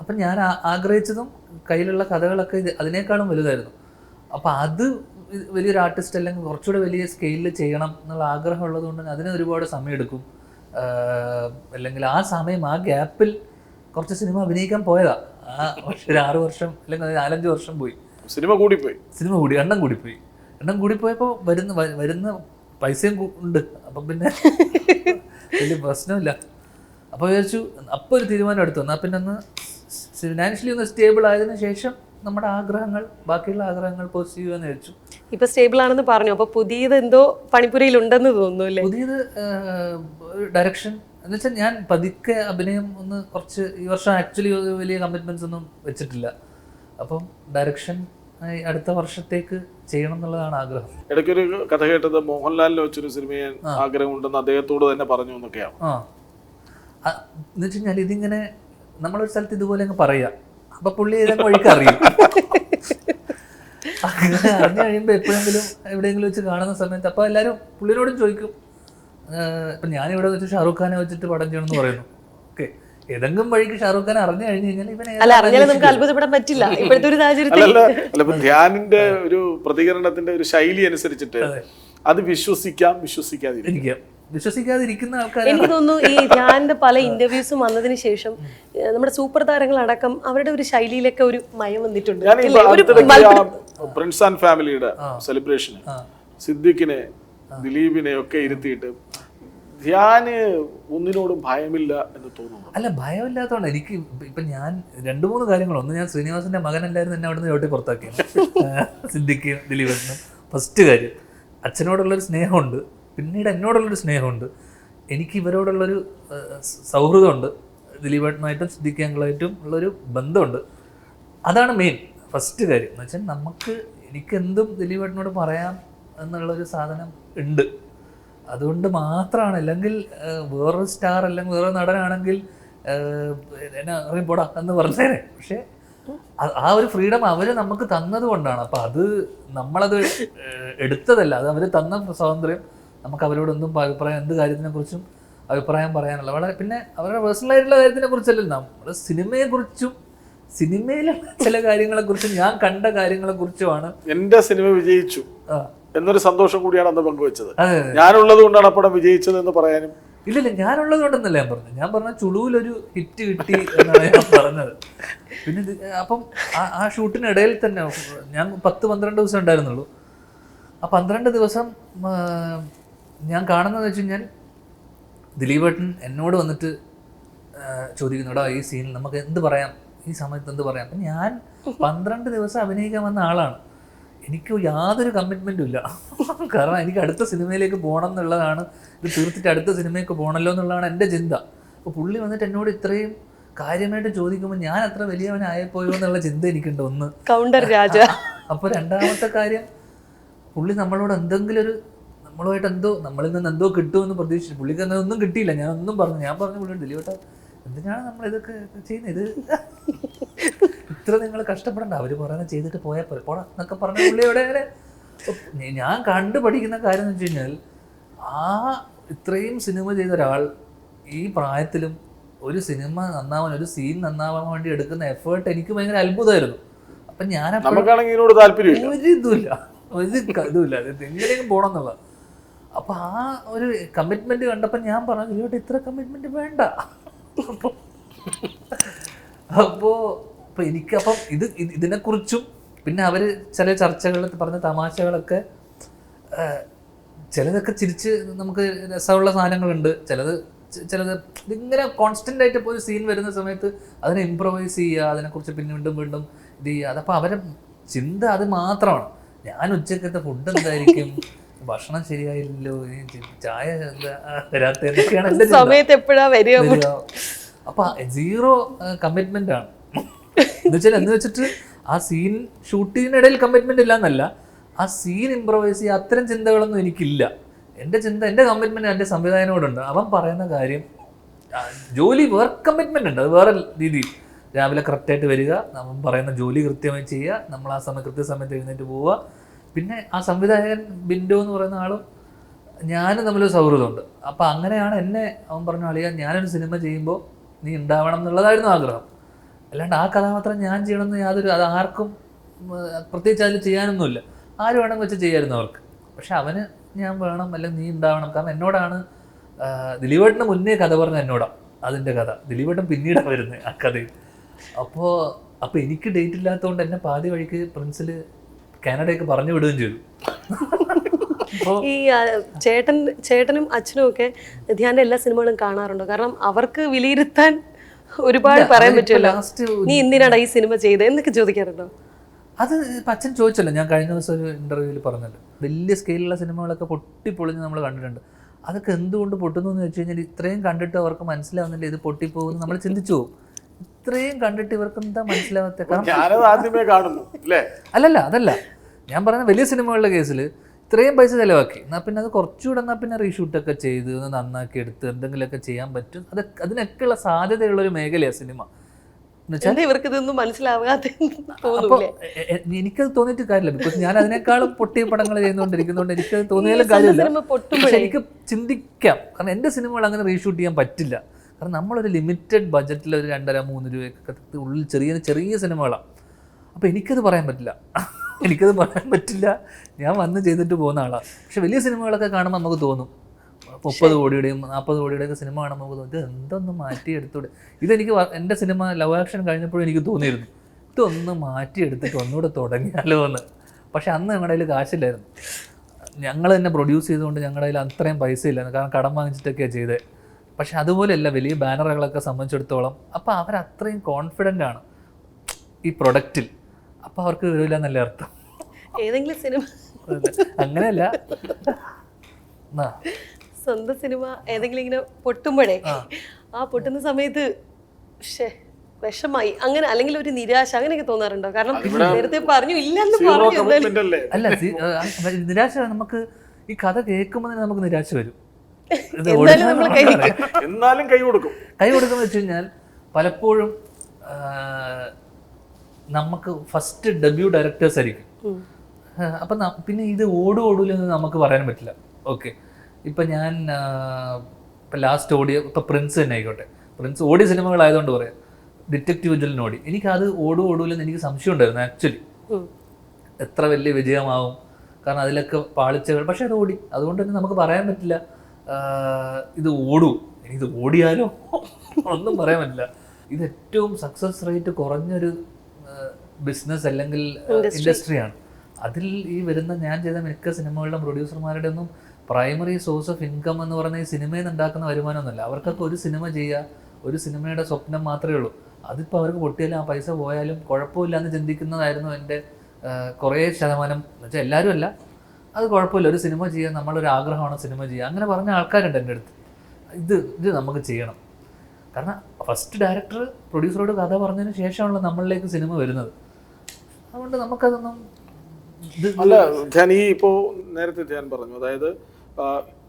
S2: അപ്പം ഞാൻ ആഗ്രഹിച്ചതും കയ്യിലുള്ള കഥകളൊക്കെ ഇത് അതിനേക്കാളും വലുതായിരുന്നു. അപ്പം അത് വലിയൊരു ആർട്ടിസ്റ്റ് അല്ലെങ്കിൽ കുറച്ചുകൂടെ വലിയ സ്കെയിലിൽ ചെയ്യണം എന്നുള്ള ആഗ്രഹം ഉള്ളതുകൊണ്ട് അതിന് ഒരുപാട് സമയമെടുക്കും. എടുക്കും അല്ലെങ്കിൽ ആ സമയം ആ ഗ്യാപ്പിൽ കുറച്ച് സിനിമ അഭിനയിക്കാൻ പോയതാ. ആ പക്ഷെ ഒരു ആറ് വർഷം അല്ലെങ്കിൽ നാലഞ്ച് വർഷം പോയി.
S1: സിനിമ കൂടി പോയി
S2: സിനിമ കൂടി എണ്ണം കൂടിപ്പോയി. എണ്ണം കൂടിപ്പോയപ്പോൾ വരുന്ന വരുന്ന പൈസയും ഉണ്ട്. അപ്പം പിന്നെ വലിയ പ്രശ്നമില്ല അപ്പോൾ വിചാരിച്ചു അപ്പോൾ ഒരു തീരുമാനം എടുത്തു. എന്നാൽ പിന്നെ ഒന്ന് ഫിനാൻഷ്യലി ഒന്ന് സ്റ്റേബിൾ ആയതിനു ശേഷം നമ്മുടെ ആഗ്രഹങ്ങൾ ബാക്കിയുള്ള ആഗ്രഹങ്ങൾ പോസിറ്റീവ് എന്ന് വെച്ചു
S3: ഇപ്പൊ സ്റ്റേബിൾ ആണെന്ന് പറഞ്ഞു. അപ്പൊ പുതിയത് എന്തോ പണിപ്പുരയിൽ ഉണ്ടെന്ന് തോന്നുന്നു അല്ലേ?
S2: പുതിയത് ഡയറക്ഷൻ എന്ന് വെച്ചാൽ ഞാൻ പതുക്കെ അഭിനയം ഒന്ന് കുറച്ച് ഈ വർഷം ആക്ച്വലി വലിയ കമ്മിറ്റ്മെന്റ്സ് ഒന്നും വെച്ചിട്ടില്ല. അപ്പം ഡയറക്ഷൻ അടുത്ത വർഷത്തേക്ക് ചെയ്യണം എന്നുള്ളതാണ് ആഗ്രഹം.
S1: ഇടയ്ക്കൊരു കഥ കേട്ടത് മോഹൻലാലിനെ വെച്ചൊരു സിനിമ ആഗ്രഹം ഉണ്ടെന്ന് അദ്ദേഹത്തോട് തന്നെ പറഞ്ഞു എന്നൊക്കെയാണ്.
S2: എന്ന് വെച്ച് കഴിഞ്ഞാൽ ഇതിങ്ങനെ നമ്മളൊരു സ്ഥലത്ത് ഇതുപോലെ അങ്ങ് പറയുക അപ്പൊ പുള്ളി ഇതൊക്കെ വഴിക്ക് അറിയും. അങ്ങനെ അറിഞ്ഞു കഴിയുമ്പോൾ എപ്പോഴെങ്കിലും എവിടെയെങ്കിലും വെച്ച് കാണുന്ന സമയത്ത് അപ്പോൾ എല്ലാവരും പുള്ളിനോടും ചോദിക്കും. ഇപ്പൊ ഞാനിവിടെ വെച്ച് ഷാറൂഖ് ഖാനെ വെച്ചിട്ട് പടം ചെയ്യണമെന്ന് പറയുന്നു. ഓക്കെ. ഏതെങ്കിലും വഴിക്ക് ഷാറൂഖ് ഖാൻ അറിഞ്ഞു കഴിഞ്ഞു കഴിഞ്ഞാൽ ഇവൻ
S3: അല്ല അറിഞ്ഞാലും നമുക്ക് അത്ഭുതപ്പെടാൻ പറ്റില്ല. ഇപ്പോഴത്തെ ഒരു സാഹചര്യത്തിൽ
S1: ധ്യാനിന്റെ ഒരു പ്രതികരണത്തിന്റെ ഒരു ശൈലി അനുസരിച്ചിട്ട് അത്. വിശ്വസിക്കാം വിശ്വസിക്കാതിരിക്കാം.
S2: എനിക്ക് വിശ്വസിക്കാതിരിക്കുന്ന ആൾക്കാർ
S3: എനിക്ക് തോന്നുന്നു ഈ ധ്യാനിന്റെ പല ഇന്റർവ്യൂസും വന്നതിന് ശേഷം നമ്മുടെ സൂപ്പർ താരങ്ങളടക്കം അവരുടെ ഒരു ശൈലിയിലൊക്കെ ഒരു മയം വന്നിട്ടുണ്ട്.
S1: പ്രിൻസ് ആൻഡ് ഫാമിലിയുടെ സെലിബ്രേഷന് സിദ്ദിഖിനെ ദിലീപിനെ ഒക്കെ ഇരുത്തിയിട്ട് ധ്യാന് ഒന്നിനോടും ഭയമില്ല എന്ന് തോന്നുന്നു
S2: അല്ല ഭയമില്ലാത്തതുകൊണ്ട് എനിക്ക് ഇപ്പൊ- ഇപ്പൊ ഞാൻ രണ്ടു മൂന്ന് കാര്യങ്ങൾ ഒന്ന് ഞാൻ ശ്രീനിവാസന്റെ മകനല്ലായിരുന്നു എന്നെ അവിടുന്ന് ചോട്ടി പുറത്താക്കിയത്. സിദ്ദിഖ് ദിലീപ് ഫസ്റ്റ് കാര്യം അച്ഛനോടുള്ളൊരു സ്നേഹമുണ്ട്. പിന്നീട് എന്നോടുള്ളൊരു സ്നേഹമുണ്ട്. എനിക്ക് ഇവരോടുള്ളൊരു സൗഹൃദമുണ്ട്. ദിലീപേട്ടനായിട്ടും സിദ്ദിഖ് അങ്കിളായിട്ടും ഉള്ളൊരു ബന്ധമുണ്ട്. അതാണ് മെയിൻ ഫസ്റ്റ് കാര്യം. എന്ന് വെച്ചാൽ നമുക്ക് എനിക്കെന്തും ദിലീപേട്ടനോട് പറയാം എന്നുള്ളൊരു സാധനം ഉണ്ട്. അതുകൊണ്ട് മാത്രമാണ്. അല്ലെങ്കിൽ വേറൊരു സ്റ്റാർ അല്ലെങ്കിൽ വേറെ നടനാണെങ്കിൽ എന്നെ ഇറങ്ങി പോടാ എന്ന് പറഞ്ഞേനെ. പക്ഷേ ആ- ഒരു ഫ്രീഡം അവർ നമുക്ക് തന്നത് കൊണ്ടാണ്. അപ്പം അത് നമ്മളത് എടുത്തതല്ല. അത് അവർ തന്ന സ്വാതന്ത്ര്യം നമുക്ക് അവരോടൊന്നും അഭിപ്രായം എന്ത് കാര്യത്തിനെ കുറിച്ചും അഭിപ്രായം പറയാനുള്ള വളരെ പിന്നെ അവരുടെ പേഴ്സണൽ ആയിട്ടുള്ള കാര്യത്തിനെ കുറിച്ചല്ല നമ്മൾ സിനിമയെ കുറിച്ചും സിനിമയിലെ ചില കാര്യങ്ങളെ കുറിച്ചും ഞാൻ കണ്ട കാര്യങ്ങളെ കുറിച്ചുമാണ്
S1: എന്റെ സിനിമ വിജയിച്ചു എന്നൊരു സന്തോഷം കൂടിയാണ് അന്ന് പങ്കുവെച്ചത്. ഞാനുള്ളത് കൊണ്ടാണ് പടം വിജയിച്ചത് എന്ന് പറയാനും.
S2: ഇല്ലില്ല ഞാനുള്ളത് കൊണ്ടെന്നല്ല ഞാൻ പറഞ്ഞത്. ഞാൻ പറഞ്ഞ ചുളുവിലൊരു ഹിറ്റ് കിട്ടി എന്നാണ് ഞാൻ പറഞ്ഞത്. പിന്നെ അപ്പം ആ- ഷൂട്ടിനിടയിൽ തന്നെ ഞാൻ പത്ത് പന്ത്രണ്ട് ദിവസം ഉണ്ടായിരുന്നുള്ളൂ. ആ പന്ത്രണ്ട് ദിവസം ഞാൻ കാണുന്നതെന്ന് വെച്ച് കഴിഞ്ഞാൽ ദിലീപേട്ടൻ എന്നോട് വന്നിട്ട് ചോദിക്കുന്നുടാ ഈ സീനിൽ നമുക്ക് എന്ത് പറയാം? ഈ സമയത്ത് എന്ത് പറയാം? അപ്പം ഞാൻ പന്ത്രണ്ട് ദിവസം അഭിനയിക്കാൻ വന്ന ആളാണ്. എനിക്ക് യാതൊരു കമ്മിറ്റ്മെന്റും ഇല്ല. കാരണം എനിക്ക് അടുത്ത സിനിമയിലേക്ക് പോകണം എന്നുള്ളതാണ് ഇത് തീർത്തിട്ട് അടുത്ത സിനിമയ്ക്ക് പോകണമല്ലോ എന്നുള്ളതാണ് എന്റെ ചിന്ത. അപ്പോൾ പുള്ളി വന്നിട്ട് എന്നോട് ഇത്രയും കാര്യമായിട്ട് ചോദിക്കുമ്പോൾ ഞാൻ അത്ര വലിയവനായപ്പോയോ എന്നുള്ള ചിന്ത എനിക്കുണ്ട് ഒന്ന്.
S3: കൗണ്ടർ രാജ.
S2: അപ്പോൾ രണ്ടാമത്തെ കാര്യം പുള്ളി നമ്മളോട് എന്തെങ്കിലും ഒരു നമ്മളുമായിട്ട് എന്തോ നമ്മളിൽ നിന്ന് എന്തോ കിട്ടുമെന്ന് പ്രതീക്ഷിച്ചു. പുള്ളിക്ക് ഒന്നും കിട്ടിയില്ല. ഞാൻ ഒന്നും പറഞ്ഞു. ഞാൻ പറഞ്ഞു പുള്ളി ദിലീപേട്ട എന്തിനാണ് നമ്മൾ ഇതൊക്കെ ചെയ്യുന്നത്? ഇത് ഇത്ര നിങ്ങൾ കഷ്ടപ്പെടണ്ട. അവർ പറയുന്നത് ചെയ്തിട്ട് പോയാൽ പോലെ പോടാ എന്നൊക്കെ പറഞ്ഞ പുള്ളി എവിടെ അങ്ങനെ ഞാൻ കണ്ടു പഠിക്കുന്ന കാര്യം എന്ന് വെച്ച് കഴിഞ്ഞാൽ ആ ഇത്രയും സിനിമ ചെയ്ത ഒരാൾ ഈ പ്രായത്തിലും ഒരു സിനിമ നന്നാവാൻ ഒരു സീൻ നന്നാവാൻ വേണ്ടി എടുക്കുന്ന എഫേർട്ട് എനിക്ക് ഭയങ്കര അത്ഭുതമായിരുന്നു. അപ്പം ഞാൻ ഒരു ഇതുമില്ല. ഒരു ഇതുമില്ല. ഇത് എങ്ങനെയും പോകണം എന്നുള്ള അപ്പൊ ആ ഒരു കമ്മിറ്റ്മെന്റ് കണ്ടപ്പോൾ ഞാൻ പറഞ്ഞു ഇങ്ങോട്ട് ഇത്ര കമ്മിറ്റ്മെന്റ് വേണ്ട. അപ്പോൾ അപ്പോൾ അപ്പൊ എനിക്കപ്പം ഇത് ഇത് ഇതിനെക്കുറിച്ചും പിന്നെ അവർ ചില ചർച്ചകളിൽ പറഞ്ഞ തമാശകളൊക്കെ ചിലതൊക്കെ ചിരിച്ച് നമുക്ക് രസമുള്ള സാധനങ്ങളുണ്ട്. ചിലത് ചിലത് ഇങ്ങനെ കോൺസ്റ്റന്റ് ആയിട്ട് ഇപ്പോൾ ഒരു സീൻ വരുന്ന സമയത്ത് അതിനെ ഇമ്പ്രവൈസ് ചെയ്യുക അതിനെക്കുറിച്ച് പിന്നെ വീണ്ടും വീണ്ടും ഇത് ചെയ്യുക. അതപ്പോൾ അവരെ ചിന്ത അത് മാത്രമാണ്. ഞാൻ ഉച്ചക്കത്തെ ഫുഡ് എന്തായിരിക്കും? ഭക്ഷണം ശരിയായില്ലല്ലോ. ചായ എന്താ വരാത്ത
S3: സമയത്ത് എപ്പോഴാ വരിക.
S2: അപ്പൊ സീറോ കമ്മിറ്റ്മെന്റ് ആണ്. എന്ന് വെച്ചാൽ എന്ന് വെച്ചിട്ട് ആ സീൻ ഷൂട്ടിങ്ങിനിടയിൽ കമ്മിറ്റ്മെന്റ് ഇല്ല എന്നല്ല ആ സീൻ ഇമ്പ്രവൈസ് ചെയ്യുക അത്തരം ചിന്തകളൊന്നും എനിക്കില്ല. എന്റെ ചിന്ത എന്റെ കമ്മിറ്റ്മെന്റ് എന്റെ സംവിധായകനോടുണ്ട്. അവൻ പറയുന്ന കാര്യം ജോലി വർക്ക് കമ്മിറ്റ്മെന്റ് ഉണ്ട്. അത് വേറെ രീതിയിൽ രാവിലെ കറക്റ്റായിട്ട് വരിക നമ്മൾ പറയുന്ന ജോലി കൃത്യമായി ചെയ്യുക നമ്മൾ ആ സമയം കൃത്യസമയത്ത് എഴുന്നേറ്റ് പോവുക പിന്നെ ആ സംവിധായകൻ ബിൻഡോ എന്ന് പറയുന്ന ആളും ഞാനും തമ്മിലൊരു സൗഹൃദമുണ്ട്. അപ്പോൾ അങ്ങനെയാണ് എന്നെ അവൻ പറഞ്ഞ അളിയ ഞാനൊരു സിനിമ ചെയ്യുമ്പോൾ നീ ഉണ്ടാവണം എന്നുള്ളതായിരുന്നു ആഗ്രഹം. അല്ലാണ്ട് ആ കഥാപാത്രം ഞാൻ ചെയ്യണമെന്ന് യാതൊരു അത് ആർക്കും പ്രത്യേകിച്ച് അതിൽ ചെയ്യാനൊന്നുമില്ല. ആര് വേണം വെച്ച് ചെയ്യായിരുന്നു അവർക്ക്. പക്ഷെ അവന് ഞാൻ വേണം അല്ലെങ്കിൽ നീ ഉണ്ടാവണം. കാരണം എന്നോടാണ് ദിലീപേട്ടന് മുന്നേ കഥ പറഞ്ഞ എന്നോടാണ് അതിന്റെ കഥ. ദിലീപേട്ടൻ പിന്നീടാണ് വരുന്നത് ആ കഥയിൽ. അപ്പോൾ അപ്പോൾ എനിക്ക് ഡേറ്റ് ഇല്ലാത്തതുകൊണ്ട് എന്നെ പാതി വഴിക്ക് പ്രിൻസിൽ കാനഡയൊക്കെ പറഞ്ഞു വിടുകയും ചെയ്തു.
S3: ഈ ചേട്ടൻ ചേട്ടനും അച്ഛനും ഒക്കെ ധ്യാന്റെ എല്ലാ സിനിമകളും കാണാറുണ്ടോ? കാരണം അവർക്ക് വിലയിരുത്താൻ ഒരുപാട് പറയാൻ പറ്റുമല്ലോ. നീ എന്തിനാണ് ഈ സിനിമ ചെയ്തത് എന്നൊക്കെ ചോദിക്കാറുണ്ടോ?
S2: അത് അച്ഛൻ ചോദിച്ചല്ലോ ഞാൻ കഴിഞ്ഞ ദിവസം ഒരു ഇന്റർവ്യൂവിൽ പറഞ്ഞല്ലോ വലിയ സ്കെയിലുള്ള സിനിമകളൊക്കെ പൊട്ടിപ്പൊളിഞ്ഞ് നമ്മൾ കണ്ടിട്ടുണ്ട്. അതൊക്കെ എന്തുകൊണ്ട് പൊട്ടുന്നു എന്ന് വെച്ച് കഴിഞ്ഞാൽ ഇത്രയും കണ്ടിട്ട് അവർക്ക് മനസ്സിലാവുന്നില്ല ഇത് പൊട്ടിപ്പോകുന്നു നമ്മൾ ചിന്തിച്ചു പോകും. ഇത്രയും കണ്ടിട്ട് ഇവർക്ക് എന്താ മനസ്സിലാവാത്ത അല്ലല്ല അതല്ല. ഞാൻ പറയുന്ന വലിയ സിനിമകളുടെ കേസിൽ ഇത്രയും പൈസ ചിലവാക്കി. എന്നാൽ പിന്നെ അത് കുറച്ചുകൂടെ എന്നാൽ പിന്നെ റീഷൂട്ടൊക്കെ ചെയ്ത് ഒന്ന് നന്നാക്കി എടുത്ത് എന്തെങ്കിലുമൊക്കെ ചെയ്യാൻ പറ്റും. അത് അതിനൊക്കെയുള്ള സാധ്യതയുള്ള ഒരു മേഖലയാണ് സിനിമ.
S3: ഇവർക്ക് ഇതൊന്നും മനസ്സിലാവാതെ
S2: എനിക്കത് തോന്നിയിട്ട് കാര്യമില്ല. ബിക്കോസ് ഞാൻ അതിനേക്കാളും പൊട്ടിയ പടങ്ങൾ ചെയ്തുകൊണ്ടിരിക്കുന്നതുകൊണ്ട് എനിക്കത് തോന്നിയാലും കാര്യമില്ല. പക്ഷെ എനിക്ക് ചിന്തിക്കാം. കാരണം എന്റെ സിനിമകൾ അങ്ങനെ റീഷൂട്ട് ചെയ്യാൻ പറ്റില്ല. കാരണം നമ്മളൊരു ലിമിറ്റഡ് ബഡ്ജറ്റിൽ ഒരു രണ്ടര മൂന്ന് രൂപയൊക്കെ ഉള്ളിൽ ചെറിയ ചെറിയ സിനിമകളാണ് അപ്പോൾ എനിക്കത് പറയാൻ പറ്റില്ല. എനിക്കത് പറയാൻ പറ്റില്ല. ഞാൻ വന്ന് ചെയ്തിട്ട് പോകുന്ന ആളാണ് പക്ഷെ വലിയ സിനിമകളൊക്കെ കാണുമ്പോൾ നമുക്ക് തോന്നും. മുപ്പത് കോടിയുടെയും നാൽപ്പത് കോടിയുടെയൊക്കെ സിനിമ കാണുമ്പോൾ നമുക്ക് തോന്നും. ഇത് എന്തൊന്ന് മാറ്റി എടുത്തൂടെ ഇതെനിക്ക് എന്റെ സിനിമ ലവ് ആക്ഷൻ കഴിഞ്ഞപ്പോഴും എനിക്ക് തോന്നിയിരുന്നു. ഇതൊന്ന് മാറ്റിയെടുത്തിട്ട് ഒന്നുകൂടെ തുടങ്ങിയാലോ എന്ന്. പക്ഷെ അന്ന് ഞങ്ങളുടെ കയ്യിൽ കാശില്ലായിരുന്നു. ഞങ്ങൾ തന്നെ പ്രൊഡ്യൂസ് ചെയ്തുകൊണ്ട് ഞങ്ങളുടെ കയ്യിൽ അത്രയും പൈസ ഇല്ലായിരുന്നു കാരണം കടം വാങ്ങിച്ചിട്ടൊക്കെയാണ് ചെയ്തത് പക്ഷെ അതുപോലെയല്ല വലിയ ബാനറുകളൊക്കെ സംബന്ധിച്ചിടത്തോളം അപ്പോൾ അവർ അത്രയും കോൺഫിഡന്റ് ആണ് ഈ പ്രൊഡക്റ്റിൽ അപ്പോൾ അവർക്ക് വരില്ല എന്നല്ല അർത്ഥം.
S3: ഏതെങ്കിലും സിനിമ.
S2: അങ്ങനെയല്ല.
S3: സ്വന്തം സിനിമ ഏതെങ്കിലും ഇങ്ങനെ പൊട്ടുമ്പോഴേ ആ. പൊട്ടുന്ന സമയത്ത് ഷേ വിഷമായി. അങ്ങനെ അല്ലെങ്കിൽ ഒരു നിരാശ അങ്ങനെയൊക്കെ തോന്നാറുണ്ടോ? കാരണം നേരത്തെ പറഞ്ഞു ഇല്ലെന്ന് പറഞ്ഞു
S1: അല്ലേ?
S2: നിരാശ നമുക്ക് ഈ കഥ കേൾക്കുമ്പോൾ തന്നെ നമുക്ക് നിരാശ വരും.
S3: എന്നാലും നമ്മൾ കൈ
S1: കൊടുക്കും.
S2: കൈ കൊടുക്കുന്ന വെച്ച് കഴിഞ്ഞാൽ പലപ്പോഴും നമുക്ക് ഫസ്റ്റ് ഡെബ്യൂ ഡയറക്ടേഴ്സ് ആയിരിക്കും. അപ്പം പിന്നെ ഇത് ഓടും ഓടൂലെന്ന് നമുക്ക് പറയാൻ പറ്റില്ല. ഓക്കെ ഇപ്പം ഞാൻ ഇപ്പം ലാസ്റ്റ് ഓടിയ ഇപ്പം പ്രിൻസ് തന്നെ ആയിക്കോട്ടെ. പ്രിൻസ് ഓടിയ സിനിമകളായതുകൊണ്ട് പറയാം. ഡിറ്റക്റ്റീവ് വിജിലിന് ഓടി എനിക്കത് ഓടും ഓടൂലെന്ന് എനിക്ക് സംശയം ഉണ്ടായിരുന്നു ആക്ച്വലി എത്ര വലിയ വിജയമാവും. കാരണം അതിലൊക്കെ പാളിച്ചകൾ പക്ഷേ അത് ഓടി. അതുകൊണ്ട് തന്നെ നമുക്ക് പറയാൻ പറ്റില്ല ഇത് ഓടൂ. ഇത് ഓടിയാലോ? ഒന്നും പറയാൻ പറ്റില്ല. ഇത് ഏറ്റവും സക്സസ് റേറ്റ് കുറഞ്ഞൊരു ബിസിനസ് അല്ലെങ്കിൽ ഇൻഡസ്ട്രിയാണ് അതിൽ ഈ വരുന്ന ഞാൻ ചെയ്ത മിക്ക സിനിമകളുടെ പ്രൊഡ്യൂസർമാരുടെ ഒന്നും പ്രൈമറി സോഴ്സ് ഓഫ് ഇൻകം എന്ന് പറഞ്ഞ ഈ സിനിമയിൽ നിന്ന് ഉണ്ടാക്കുന്ന വരുമാനമൊന്നുമല്ല. അവർക്കൊക്കെ ഒരു സിനിമ ചെയ്യുക ഒരു സിനിമയുടെ സ്വപ്നം മാത്രമേ ഉള്ളൂ. അതിപ്പോൾ അവർക്ക് പൊട്ടിയാലും ആ പൈസ പോയാലും കുഴപ്പമില്ല എന്ന് ചിന്തിക്കുന്നതായിരുന്നു എന്റെ കുറേ ശതമാനം. എന്ന് വെച്ചാൽ എല്ലാവരും അല്ല അത് കുഴപ്പമില്ല. ഒരു സിനിമ ചെയ്യാൻ നമ്മളൊരു ആഗ്രഹമാണ് സിനിമ ചെയ്യുക. അങ്ങനെ പറഞ്ഞ ആൾക്കാരുണ്ട് എന്റെ അടുത്ത്. ഇത് ഇത് നമുക്ക് ചെയ്യണം. കാരണം ഫസ്റ്റ് ഡയറക്ടർ പ്രൊഡ്യൂസറോട് കഥ പറഞ്ഞതിന് ശേഷമാണല്ലോ നമ്മളിലേക്ക് സിനിമ വരുന്നത്. അതുകൊണ്ട് നമുക്കതൊന്നും
S1: അല്ല ധ്യാൻ ഈ ഇപ്പോ നേരത്തെ ഞാൻ പറഞ്ഞു. അതായത്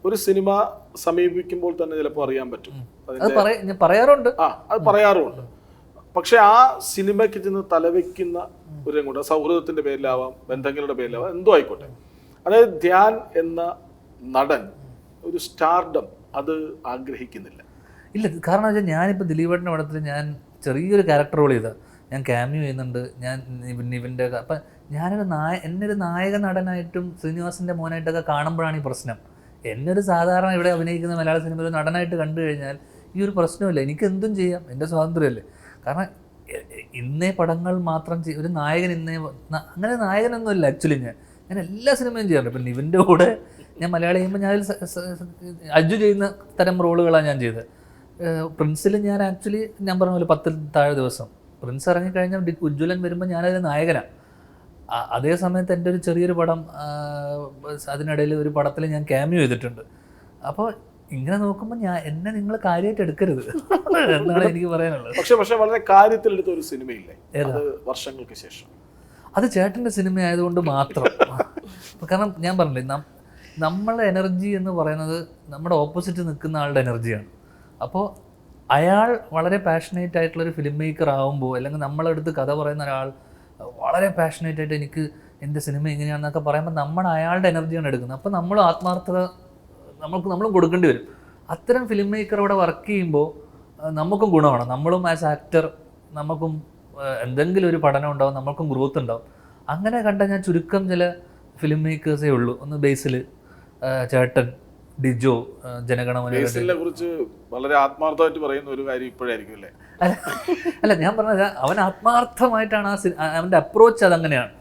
S1: ഒരു സിനിമ സമീപിക്കുമ്പോൾ തന്നെ ചിലപ്പോൾ അറിയാൻ പറ്റും.
S2: അത് പറയാറുണ്ട്.
S1: ആ അത് പറയാറുമുണ്ട് പക്ഷെ ആ സിനിമയ്ക്ക് ചെന്ന് തലവെക്കുന്ന ഒരു രംഗമുണ്ട്. അത് സൗഹൃദത്തിന്റെ പേരിലാവാം ബന്ധങ്ങളുടെ പേരിലാവാം എന്തോ ആയിക്കോട്ടെ. അതായത് ധ്യാൻ എന്ന നടൻ ഒരു സ്റ്റാർഡം അത് ആഗ്രഹിക്കുന്നില്ല.
S2: ഇല്ല കാരണം വെച്ചാൽ ഞാനിപ്പോൾ ദിലീപേട്ടന്റെ പടത്തിൽ ഞാൻ ചെറിയൊരു ക്യാരക്ടർ റോൾ ചെയ്ത. ഞാൻ ക്യാമിയോ ചെയ്യുന്നുണ്ട്. ഞാൻ നിവിന്റെ അപ്പം ഞാനൊരു നായ എന്നൊരു നായക നടനായിട്ടും ശ്രീനിവാസിന്റെ മോനായിട്ടൊക്കെ കാണുമ്പോഴാണ് ഈ പ്രശ്നം. എന്നൊരു സാധാരണ ഇവിടെ അഭിനയിക്കുന്ന മലയാള സിനിമയിൽ നടനായിട്ട് കണ്ടു കഴിഞ്ഞാൽ ഈ ഒരു പ്രശ്നമില്ല. എനിക്ക് എന്തും ചെയ്യാം. എന്റെ സ്വാതന്ത്ര്യമല്ലേ? കാരണം ഇന്നേ പടങ്ങൾ മാത്രം ചെയ്യും ഒരു നായകൻ ഇന്നേ അങ്ങനെ നായകനൊന്നുമില്ല ആക്ച്വലി ഞാൻ. ഞാൻ എല്ലാ സിനിമയും ചെയ്യാറുണ്ട്. ഇപ്പം നിവിന്റെ കൂടെ ഞാൻ മലയാളം ചെയ്യുമ്പോൾ ഞാൻ അജു ചെയ്യുന്ന തരം റോളുകളാണ് ഞാൻ ചെയ്തത്. പ്രിൻസിൽ ഞാൻ ആക്ച്വലി ഞാൻ പറഞ്ഞ പോലെ പത്തിൽ താഴെ ദിവസം പ്രിൻസ് ഇറങ്ങിക്കഴിഞ്ഞാൽ ഡി- ഉജ്ജ്വലൻ വരുമ്പോൾ ഞാനതിൽ നായകനാണ് അതേസമയത്ത് അതേ സമയത്ത് എന്റെ ഒരു ചെറിയൊരു പടം അതിനിടയിൽ ഒരു പടത്തിൽ ഞാൻ ക്യാമ്യൂ ചെയ്തിട്ടുണ്ട്. അപ്പോൾ ഇങ്ങനെ നോക്കുമ്പോൾ ഞാൻ എന്നെ നിങ്ങൾ കാര്യമായിട്ട് എടുക്കരുത് എന്നാണ് എനിക്ക് പറയാനുള്ളത്.
S1: പക്ഷെ പക്ഷെ വളരെ കാര്യത്തിലെടുത്ത ഒരു സിനിമയില്ലേ? വർഷങ്ങൾക്ക് ശേഷം.
S2: അത് ചേട്ടന്റെ സിനിമ ആയതുകൊണ്ട് മാത്രം. കാരണം ഞാൻ പറഞ്ഞില്ലേ നം- നമ്മളെ എനർജി എന്ന് പറയുന്നത് നമ്മുടെ ഓപ്പോസിറ്റ് നിൽക്കുന്ന ആളുടെ എനർജിയാണ്. അപ്പോൾ അയാൾ വളരെ പാഷനേറ്റ് ആയിട്ടുള്ള ഒരു ഫിലിം മേക്കർ ആകുമ്പോൾ അല്ലെങ്കിൽ നമ്മളെടുത്ത് കഥ പറയുന്ന ഒരാൾ വളരെ പാഷനേറ്റ് ആയിട്ട് എനിക്ക് എന്റെ സിനിമ എങ്ങനെയാണെന്നൊക്കെ പറയുമ്പോൾ നമ്മൾ അയാളുടെ എനർജിയാണ് എടുക്കുന്നത്. അപ്പോൾ നമ്മൾ ആത്മാർത്ഥത നമ്മൾക്ക് നമ്മളും കൊടുക്കേണ്ടി വരും. അത്തരം ഫിലിം മേക്കർ ഇവിടെ വർക്ക് ചെയ്യുമ്പോൾ നമുക്കും ഗുണമാണ്. നമ്മളും ആസ് ആക്ടർ നമുക്കും എന്തെങ്കിലും ഒരു പഠനം ഉണ്ടാവും നമുക്കും ഗ്രോത്ത് ഉണ്ടാവും. അങ്ങനെ കണ്ട ഞാൻ ചുരുക്കം ചില ഫിലിം മേക്കേഴ്സേ ഉള്ളൂ. ഒന്ന് ബേസിൽ ചേട്ടൻ ഡിജോ ജനഗണമനെ
S1: കുറിച്ച് വളരെ ആത്മാർത്ഥമായിട്ട് പറയുന്ന ഒരു കാര്യം ഇപ്പോഴായിരിക്കും അല്ലേ?
S2: അല്ല അല്ല ഞാൻ പറഞ്ഞത് അവൻ ആത്മാർത്ഥമായിട്ടാണ് ആ അവന്റെ അപ്രോച്ച് അതങ്ങനെയാണ്.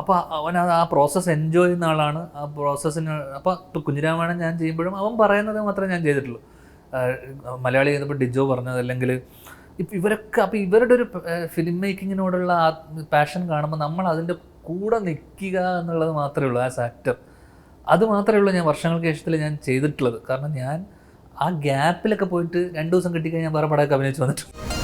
S2: അപ്പോൾ അവൻ അത് ആ പ്രോസസ്സ് എൻജോയ് ചെയ്യുന്ന ആളാണ്. ആ പ്രോസസ്സിന് അപ്പോൾ ഇപ്പോൾ കുഞ്ഞിരാമായണം ഞാൻ ചെയ്യുമ്പോഴും അവൻ പറയുന്നത് മാത്രമേ ഞാൻ ചെയ്തിട്ടുള്ളൂ. മലയാളി ചെയ്തപ്പോൾ ഡിജോ പറഞ്ഞത് അല്ലെങ്കിൽ ഇപ്പം ഇവരൊക്കെ അപ്പോൾ ഇവരുടെ ഒരു ഫിലിം മേക്കിങ്ങിനോടുള്ള ആ പാഷൻ കാണുമ്പോൾ നമ്മൾ അതിന്റെ കൂടെ നിൽക്കുക എന്നുള്ളത് മാത്രമേ ഉള്ളൂ. ആസ് ആക്ടർ അത് മാത്രമേ ഉള്ളൂ ഞാൻ വർഷങ്ങൾക്ക് ശേഷത്തിൽ ഞാൻ ചെയ്തിട്ടുള്ളത്. കാരണം ഞാൻ ആ ഗ്യാപ്പിലൊക്കെ പോയിട്ട് രണ്ട് ദിവസം കിട്ടിക്കഴിഞ്ഞാൽ വേറെ പടമൊക്കെ അഭിനയിച്ച് വന്നിട്ടുണ്ട്.